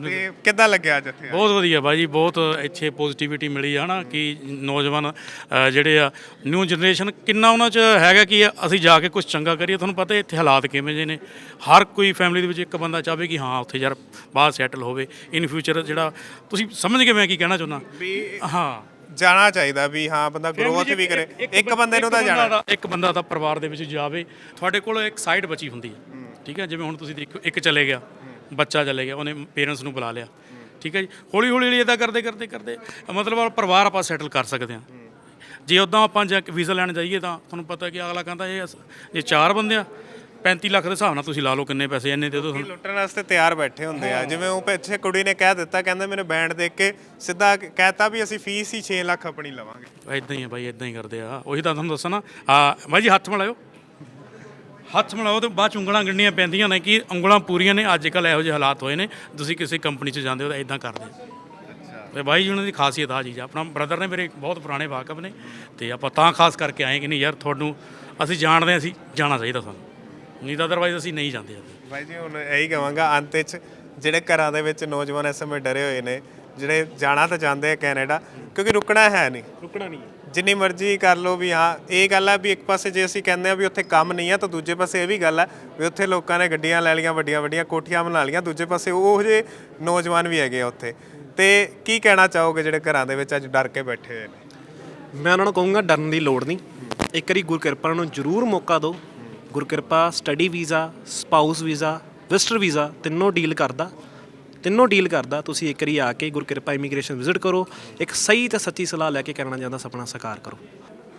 ਤੇ ਕਿੱਦਾਂ ਲੱਗਿਆ ਅੱਜ ਇੱਥੇ? ਬਹੁਤ ਵਧੀਆ ਬਾਈ ਬਹੁਤ ਇੱਥੇ ਪੋਜ਼ਿਟਿਵਿਟੀ ਮਿਲੀ ਹੈ ਨਾ ਕਿ ਨੌਜਵਾਨ ਅ, ਜਿਹੜੇ ਆ ਨਿਊ ਜਨਰੇਸ਼ਨ ਕਿੰਨਾ ਉਹਨਾਂ 'ਚ ਹੈਗਾ ਕਿ ਅਸੀਂ ਜਾ ਕੇ ਕੁਝ ਚੰਗਾ ਕਰੀਏ ਤੁਹਾਨੂੰ ਪਤਾ ਇੱਥੇ ਹਾਲਾਤ ਕਿਵੇਂ ਜੇ ਨੇ। ਹਰ ਕੋਈ ਫੈਮਿਲੀ ਦੇ ਵਿੱਚ ਇੱਕ ਬੰਦਾ ਚਾਹਵੇ ਕਿ ਹਾਂ ਉੱਥੇ ਯਾਰ ਬਾਹਰ ਸੈਟਲ ਹੋਵੇ ਇਨ ਫਿਊਚਰ ਜਿਹੜਾ ਤੁਸੀਂ ਸਮਝ ਗਏ ਮੈਂ ਕੀ ਕਹਿਣਾ ਚਾਹੁੰਦਾ? ਵੀ ਹਾਂ। ਜਾਣਾ ਚਾਹੀਦਾ ਵੀ ਹਾਂ ਬੰਦਾ ਗਰੋਥ ਵੀ ਕਰੇ। ਇੱਕ ਬੰਦੇ ਨੂੰ ਤਾਂ ਜਾਣਾ। ਇੱਕ ਬੰਦਾ ਤਾਂ ਪਰਿਵਾਰ ਦੇ ਵਿੱਚ ਜਾਵੇ ਤੁਹਾਡੇ ਕੋਲ ਇੱਕ ਸਾਈਡ ਬਚੀ ਹੁੰਦੀ ਹੈ। ਠੀਕ ਹੈ ਜਿਵੇਂ ਹੁਣ ਤੁਸੀਂ ਦੇਖੋ ਇੱਕ ਚਲੇ ਗਿਆ। ਬੱਚਾ ਚਲੇ ਗਿਆ ਉਹਨੇ ਪੇਰੈਂਟਸ ਨੂੰ ਬੁਲਾ ਲਿਆ। ਠੀਕ ਹੈ ਜੀ? ਹੌਲੀ ਹੌਲੀ ਇਦਾਂ ਕਰਦੇ ਕਰਦੇ ਕਰਦੇ ਮਤਲਬ ਪਰਿਵਾਰ ਆਪਾਂ ਸੈਟਲ ਕਰ ਸਕਦੇ ਹਾਂ। ਜੇ ਉਦਾਂ ਆਪਾਂ ਜੇ ਵੀਜ਼ਾ ਲੈਣ ਜਾਈਏ ਤਾਂ ਤੁਹਾਨੂੰ ਪਤਾ ਕਿ ਅਗਲਾ ਕਹਿੰਦਾ ਇਹ ਜੇ ਚਾਰ ਬੰਦੇ ਆ 35 ਲੱਖ ਦੇ ਹਿਸਾਬ ਨਾਲ ਤੁਸੀਂ ਲਾ ਲਓ ਕਿੰਨੇ ਪੈਸੇ ਇੰਨੇ ਦੇ ਦਿਓ ਤੁਹਾਨੂੰ। ਲੁੱਟਣ ਵਾਸਤੇ ਤਿਆਰ ਬੈਠੇ ਹੁੰਦੇ ਆ। ਜਿਵੇਂ ਉਹ ਪਿੱਛੇ ਕੁੜੀ ਨੇ ਕਹਿ ਦਿੱਤਾ ਕਹਿੰਦੇ ਮੇਰੇ ਬੈਂਡ ਦੇਖ ਕੇ ਸਿੱਧਾ ਕਹਿਤਾ ਵੀ ਅਸੀਂ ਫੀਸ ਹੀ 6 ਲੱਖ ਆਪਣੀ ਲਵਾਂਗੇ। ਇਦਾਂ ਹੀ ਆ ਬਾਈ ਇਦਾਂ ਹੀ ਕਰਦੇ ਆ। ਉਹੀ ਤਾਂ ਤੁਹਾਨੂੰ ਦੱਸਣਾ ਆ ਬਾਈ ਜੀ ਹੱਥ ਮਿਲਾਓ ਹੱਥ ਮਿਲਾਓ ਤੇ ਬਾਅਦ ਚ ਉਂਗਲਾਂ ਗਿਣਨੀਆਂ ਪੈਂਦੀਆਂ ਨੇ ਕਿ ਉਂਗਲਾਂ ਪੂਰੀਆਂ ਨੇ ਅੱਜ ਕੱਲ ਇਹੋ ਜਿਹੇ ਹਾਲਾਤ ਹੋਏ ਨੇ। ਤੁਸੀਂ ਕਿਸੇ ਕੰਪਨੀ 'ਚ ਜਾਂਦੇ ਹੋ ਤਾਂ ਇਦਾਂ ਕਰਦੇ। ਅੱਛਾ ਤੇ ਬਾਈ ਜੀ ਉਹਨਾਂ ਦੀ ਖਾਸੀਅਤ ਆ ਆ। ਆਪਣਾ ਬ੍ਰਦਰ ਨੇ ਮੇਰੇ ਬਹੁਤ ਪੁਰਾਣੇ ਵਾਕਫ ਨੇ ਤੇ ਆਪਾਂ ਤਾਂ ਖਾਸ ਕਰਕੇ ਆਏ ਕਿ ਨਹੀਂ ਯਾਰ ਤੁਹਾਨੂੰ ਅਸੀਂ ਜਾਣਦੇ ਹਾਂ, ਅਸੀਂ ਜਾਣਾ ਚਾਹੀਦਾ ਸਾਨੂੰ। ਨਹੀਂ ਤਾਂ ਅਦਰਵਾਈਜ਼ ਅਸੀਂ ਨਹੀਂ ਜਾਂਦੇ ਬਾਈ ਜੀ ਹੁਣ ਇਹੀ ਕਹਾਂਗਾ ਅੰਤ ਵਿੱਚ ਜਿਹੜੇ ਘਰਾਂ ਦੇ ਵਿੱਚ ਨੌਜਵਾਨ ਇਸ ਸਮੇਂ ਡਰੇ ਹੋਏ ਨੇ ਜਿਹੜੇ ਜਾਣਾ ਤਾਂ ਚਾਹੁੰਦੇ ਆ ਕੈਨੇਡਾ ਕਿਉਂਕਿ ਰੁਕਣਾ ਹੈ ਨਹੀਂ। ਰੁਕਣਾ ਨਹੀਂ ਜਿੰਨੀ ਮਰਜ਼ੀ ਕਰ ਲਓ ਵੀ ਹਾਂ, ਇਹ ਗੱਲ ਹੈ ਵੀ ਇੱਕ ਪਾਸੇ ਜੇ ਅਸੀਂ ਕਹਿੰਦੇ ਆ ਵੀ ਉੱਥੇ ਕੰਮ ਨਹੀਂ ਆ ਤਾਂ ਦੂਜੇ ਪਾਸੇ ਇਹ ਵੀ ਗੱਲ ਹੈ ਵੀ ਉੱਥੇ ਲੋਕਾਂ ਨੇ ਗੱਡੀਆਂ ਲੈ ਲਈਆਂ ਵੱਡੀਆਂ ਵੱਡੀਆਂ ਕੋਠੀਆਂ ਬਣਾ ਲਈਆਂ, ਦੂਜੇ ਪਾਸੇ ਉਹ ਜਿਹੇ ਨੌਜਵਾਨ ਵੀ ਹੈਗੇ ਆ ਉੱਥੇ। ਤੇ ਕੀ ਕਹਿਣਾ ਚਾਹੋਗੇ ਜਿਹੜੇ ਘਰਾਂ ਦੇ ਵਿੱਚ ਅੱਜ ਡਰ ਕੇ ਬੈਠੇ ਹੋਏ ਨੇ? ਮੈਂ ਉਹਨਾਂ ਨੂੰ ਕਹੂੰਗਾ, ਡਰਨ ਦੀ ਲੋੜ ਨਹੀਂ। ਇੱਕ ਵਾਰੀ ਗੁਰਕਿਰਪਾ ਨੂੰ ਜ਼ਰੂਰ ਮੌਕਾ ਦਿਓ। Gurkirpa study visa, spouse visa, visitor visa ਤਿੰਨੋਂ ਡੀਲ ਕਰਦਾ। ਤਿੰਨੋਂ ਡੀਲ ਕਰਦਾ ਤੁਸੀਂ ਇੱਕ ਵਾਰੀ ਆ ਕੇ ਗੁਰਕਿਰਪਾ ਇਮੀਗ੍ਰੇਸ਼ਨ ਵਿਜ਼ਿਟ ਕਰੋ ਇੱਕ ਸਹੀ ਤੇ ਸੱਚੀ ਸਲਾਹ ਲੈ ਕੇ ਕਰਨਾ ਚਾਹੁੰਦਾ ਸੁਪਨਾ ਸਾਕਾਰ ਕਰੋ।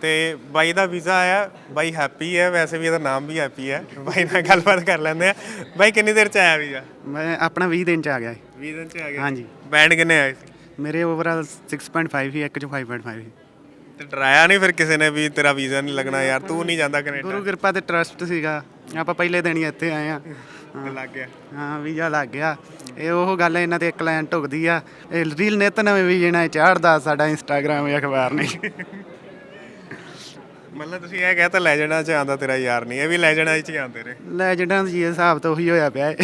ਤੇ ਬਾਈ ਦਾ ਵੀਜ਼ਾ ਆਇਆ ਬਾਈ ਹੈਪੀ ਹੈ ਵੈਸੇ ਵੀ ਇਹਦਾ ਨਾਮ ਵੀ ਹੈਪੀ ਹੈ ਬਾਈ ਨਾਲ ਗੱਲਬਾਤ ਕਰ ਲੈਂਦੇ ਆ। ਬਾਈ ਕਿੰਨੀ ਦੇਰ ਚ ਆਇਆ ਵੀਜ਼ਾ? ਮੈਂ ਆਪਣਾ 20 ਦਿਨ ਚ ਆ ਗਿਆ ਸੀ। 20 ਦਿਨ ਚ ਆ ਗਿਆ? ਹਾਂਜੀ। ਬੈਂਡ ਕਿੰਨੇ ਆਏ ਸੀ? ਮੇਰੇ ਓਵਰਆਲ 6.5 ਹੀ ਇੱਕ ਚ 5.5 ਹੀ ਤੇ ਡਰਾਇਆ ਨਹੀਂ ਫਿਰ ਕਿਸੇ ਨੇ ਵੀ ਤੇਰਾ ਵੀਜ਼ਾ ਨਹੀਂ ਲੱਗਣਾ ਯਾਰ ਤੂੰ ਨਹੀਂ ਜਾਂਦਾ ਕੈਨੇਡਾ? ਗੁਰੂ ਕਿਰਪਾ ਤੇ ਟਰਸਟ ਸੀਗਾ ਆਪਾਂ ਪਹਿਲੇ ਦਿਨ ਹੀ ਇੱਥੇ ਆਏ ਆ। ਤੇ ਲੱਗ ਗਿਆ। ਹਾਂ ਵੀਜ਼ਾ ਲੱਗ ਗਿਆ। ਇਹ ਉਹ ਗੱਲ ਹੈ, ਇਹਨਾਂ ਤੇ ਕਲਾਇੰਟ ਢੁਕਦੀ ਆ। ਇਹ ਰੀਲ ਨਿਤ ਨਵੇਂ ਵੀਜ਼ੇ ਨਾਲ ਚਾੜਦਾ ਸਾਡਾ ਇੰਸਟਾਗ੍ਰam ਜਾਂ ਅਖਬਾਰ ਨਹੀਂ। ਮਤਲਬ ਤੁਸੀਂ ਇਹ ਕਹਿ ਤਾਂ ਲੈ ਜਾਣਾ ਚ ਆਂਦਾ ਤੇਰਾ ਯਾਰ ਨਹੀਂ ਇਹ ਵੀ ਲੈ ਜਾਣਾ ਚ ਹੀ ਆਉਂਦੇ ਰਹੇ ਲੈ ਜਿਹੜਾ ਜੀ ਇਹ ਹਿਸਾਬ ਤਾਂ ਉਹੀ ਹੋਇਆ ਪਿਆ ਹੈ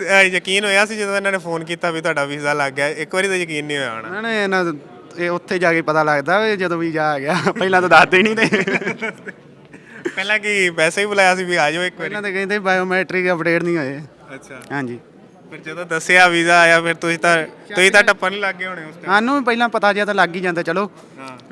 ਅਹ ਯਕੀਨ ਹੋਇਆ ਸੀ ਜਦੋਂ ਇਹਨਾਂ ਨੇ ਫੋਨ ਕੀਤਾ ਵੀ ਤੁਹਾਡਾ ਵੀਜ਼ਾ ਲੱਗ ਗਿਆ? ਇੱਕ ਵਾਰੀ ਤਾਂ ਯਕੀਨ ਨਹੀਂ ਹੋਇਆ ਹੋਣਾ। ਨੇ ਇਹਨਾਂ ਇਹ ਉੱਥੇ ਜਾ ਕੇ ਪਤਾ ਲੱਗਦਾ ਵੀ ਜਦੋਂ ਵੀਜ਼ਾ ਆ ਗਿਆ। ਪਹਿਲਾਂ ਤਾਂ ਦੱਸਦੇ ਨਹੀਂ ਤੇ। ਪਹਿਲਾਂ ਕੀ ਵੈਸੇ ਹੀ ਬੁਲਾਇਆ ਸੀ ਵੀ ਆ ਜਾਓ ਇੱਕ ਵਾਰੀ? ਪਹਿਲਾਂ ਤਾਂ ਕਹਿੰਦੇ ਬਾਇਓਮੈਟ੍ਰਿਕ ਅਪਡੇਟ ਨਹੀਂ ਹੋਏ। ਅੱਛਾ। ਹਾਂਜੀ। ਫਿਰ ਜਦੋਂ ਦੱਸਿਆ ਵੀਜ਼ਾ ਆਇਆ ਫਿਰ ਤੁਸੀਂ ਤਾਂ ਤੁਸੀਂ ਤਾਂ ਟੱਪਣ ਹੀ ਲੱਗ ਗਏ ਹੋਣੇ ਉਸ ਟਾਈਮ ਸਾਨੂੰ ਪਹਿਲਾਂ ਪਤਾ ਜਿਆ ਤਾਂ ਲੱਗ ਹੀ ਜਾਂਦਾ ਚਲੋ।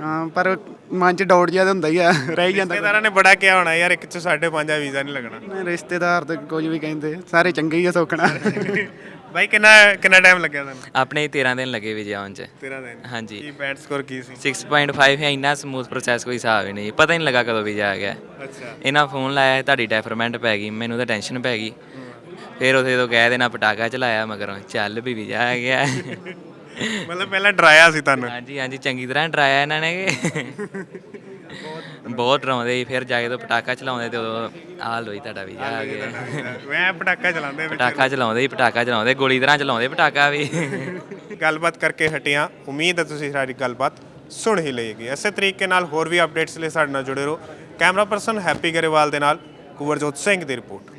ਹਾਂ। ਪਰ ਮਨ ਚ ਡਾਊਟ ਜਿਆ ਤਾਂ ਹੁੰਦਾ ਹੀ ਆ ਰਹਿ ਹੀ ਜਾਂਦਾ ਰਿਸ਼ਤੇਦਾਰਾਂ ਨੇ ਬੜਾ ਕਿਹਾ ਹੋਣਾ ਯਾਰ ਇੱਕ ਚ 5.5 ਆ ਵੀਜ਼ਾ ਨਹੀਂ ਲੱਗਣਾ। ਰਿਸ਼ਤੇਦਾਰ ਤੇ ਕੁਝ ਵੀ ਕਹਿੰਦੇ ਸਾਰੇ ਚੰਗੇ ਹੀ ਆ ਸੋਖਣਾ (laughs) ਬਾਈ ਕਿੰਨਾ ਕਿੰਨਾ ਟਾਈਮ ਲੱਗਿਆ ਤੁਹਾਨੂੰ? ਆਪਣੇ ਹੀ 13 ਦਿਨ ਲੱਗੇ ਵੀਜ਼ੇ ਆਉਣ ਚ। 13 ਦਿਨ। ਹਾਂਜੀ। ਕੀ ਬੈਂਡ ਸਕੋਰ ਕੀ ਸੀ? 6.5 ਹੈ ਇੰਨਾ ਸਮੂਥ ਪ੍ਰੋਸੈਸ ਕੋਈ ਹਿਸਾਬ ਹੀ ਨਹੀਂ। ਪਤਾ ਹੀ ਨਹੀਂ ਲੱਗਾ ਕਦੋਂ ਵੀਜ਼ਾ ਆ ਗਿਆ। ਅੱਛਾ। ਇਹਨਾਂ ਫੋਨ ਲਾਇਆ ਤੁਹਾਡੀ ਡੈਫਰਮੈਂਟ ਪੈ ਗਈ ਮੈਨੂੰ ਤਾਂ ਟੈਨਸ਼ਨ ਪੈ ਗਈ। ਫਿਰ ਉਥੇ ਤੋਂ ਕਹਿ ਦੇਣਾ ਪਟਾਕਾ ਚਲਾਇਆ ਮਗਰੋਂ ਚੱਲ ਵੀ ਵੀਜ਼ਾ ਆ ਗਿਆ। ਮਤਲਬ ਪਹਿਲਾਂ ਡਰਾਇਆ ਸੀ ਤੁਹਾਨੂੰ? ਹਾਂਜੀ ਹਾਂਜੀ ਚੰਗੀ ਤਰ੍ਹਾਂ ਡਰਾਇਆ ਇਹਨਾਂ ਨੇ। ਕਿ ਬਹੁਤ ਡਰਾਉਂਦੇ ਸੀ ਫਿਰ ਜਾ ਕੇ ਤੋਂ ਪਟਾਕਾ ਚਲਾਉਂਦੇ ਤੇ ਉਦੋਂ ਆਹ ਲੋਈ ਤੁਹਾਡਾ ਵੀਜ਼ਾ ਆ ਗਿਆ ਮੈਂ ਪਟਾਕਾ ਚਲਾਉਂਦੇ ਵਿੱਚ ਪਟਾਕਾ ਚਲਾਉਂਦੇ ਸੀ ਪਟਾਕਾ ਚਲਾਉਂਦੇ ਗੋਲੀ ਤਰ੍ਹਾਂ ਚਲਾਉਂਦੇ ਪਟਾਕਾ ਵੀ। ਗੱਲਬਾਤ ਕਰਕੇ ਹਟੀਆਂ ਉਮੀਦ ਹੈ ਤੁਸੀਂ ਸਾਡੀ ਗੱਲਬਾਤ ਸੁਣ ਹੀ ਲਈਗੀ ਇਸੇ ਤਰੀਕੇ ਨਾਲ ਹੋਰ ਵੀ ਅਪਡੇਟਸ ਲਈ ਸਾਡੇ ਨਾਲ ਜੁੜੇ ਰਹੋ। ਕੈਮਰਾ ਪਰਸਨ ਹੈਪੀ ਗਰੇਵਾਲ ਦੇ ਨਾਲ ਕੁਵਰਜੋਤ ਸਿੰਘ ਦੀ ਰਿਪੋਰਟ।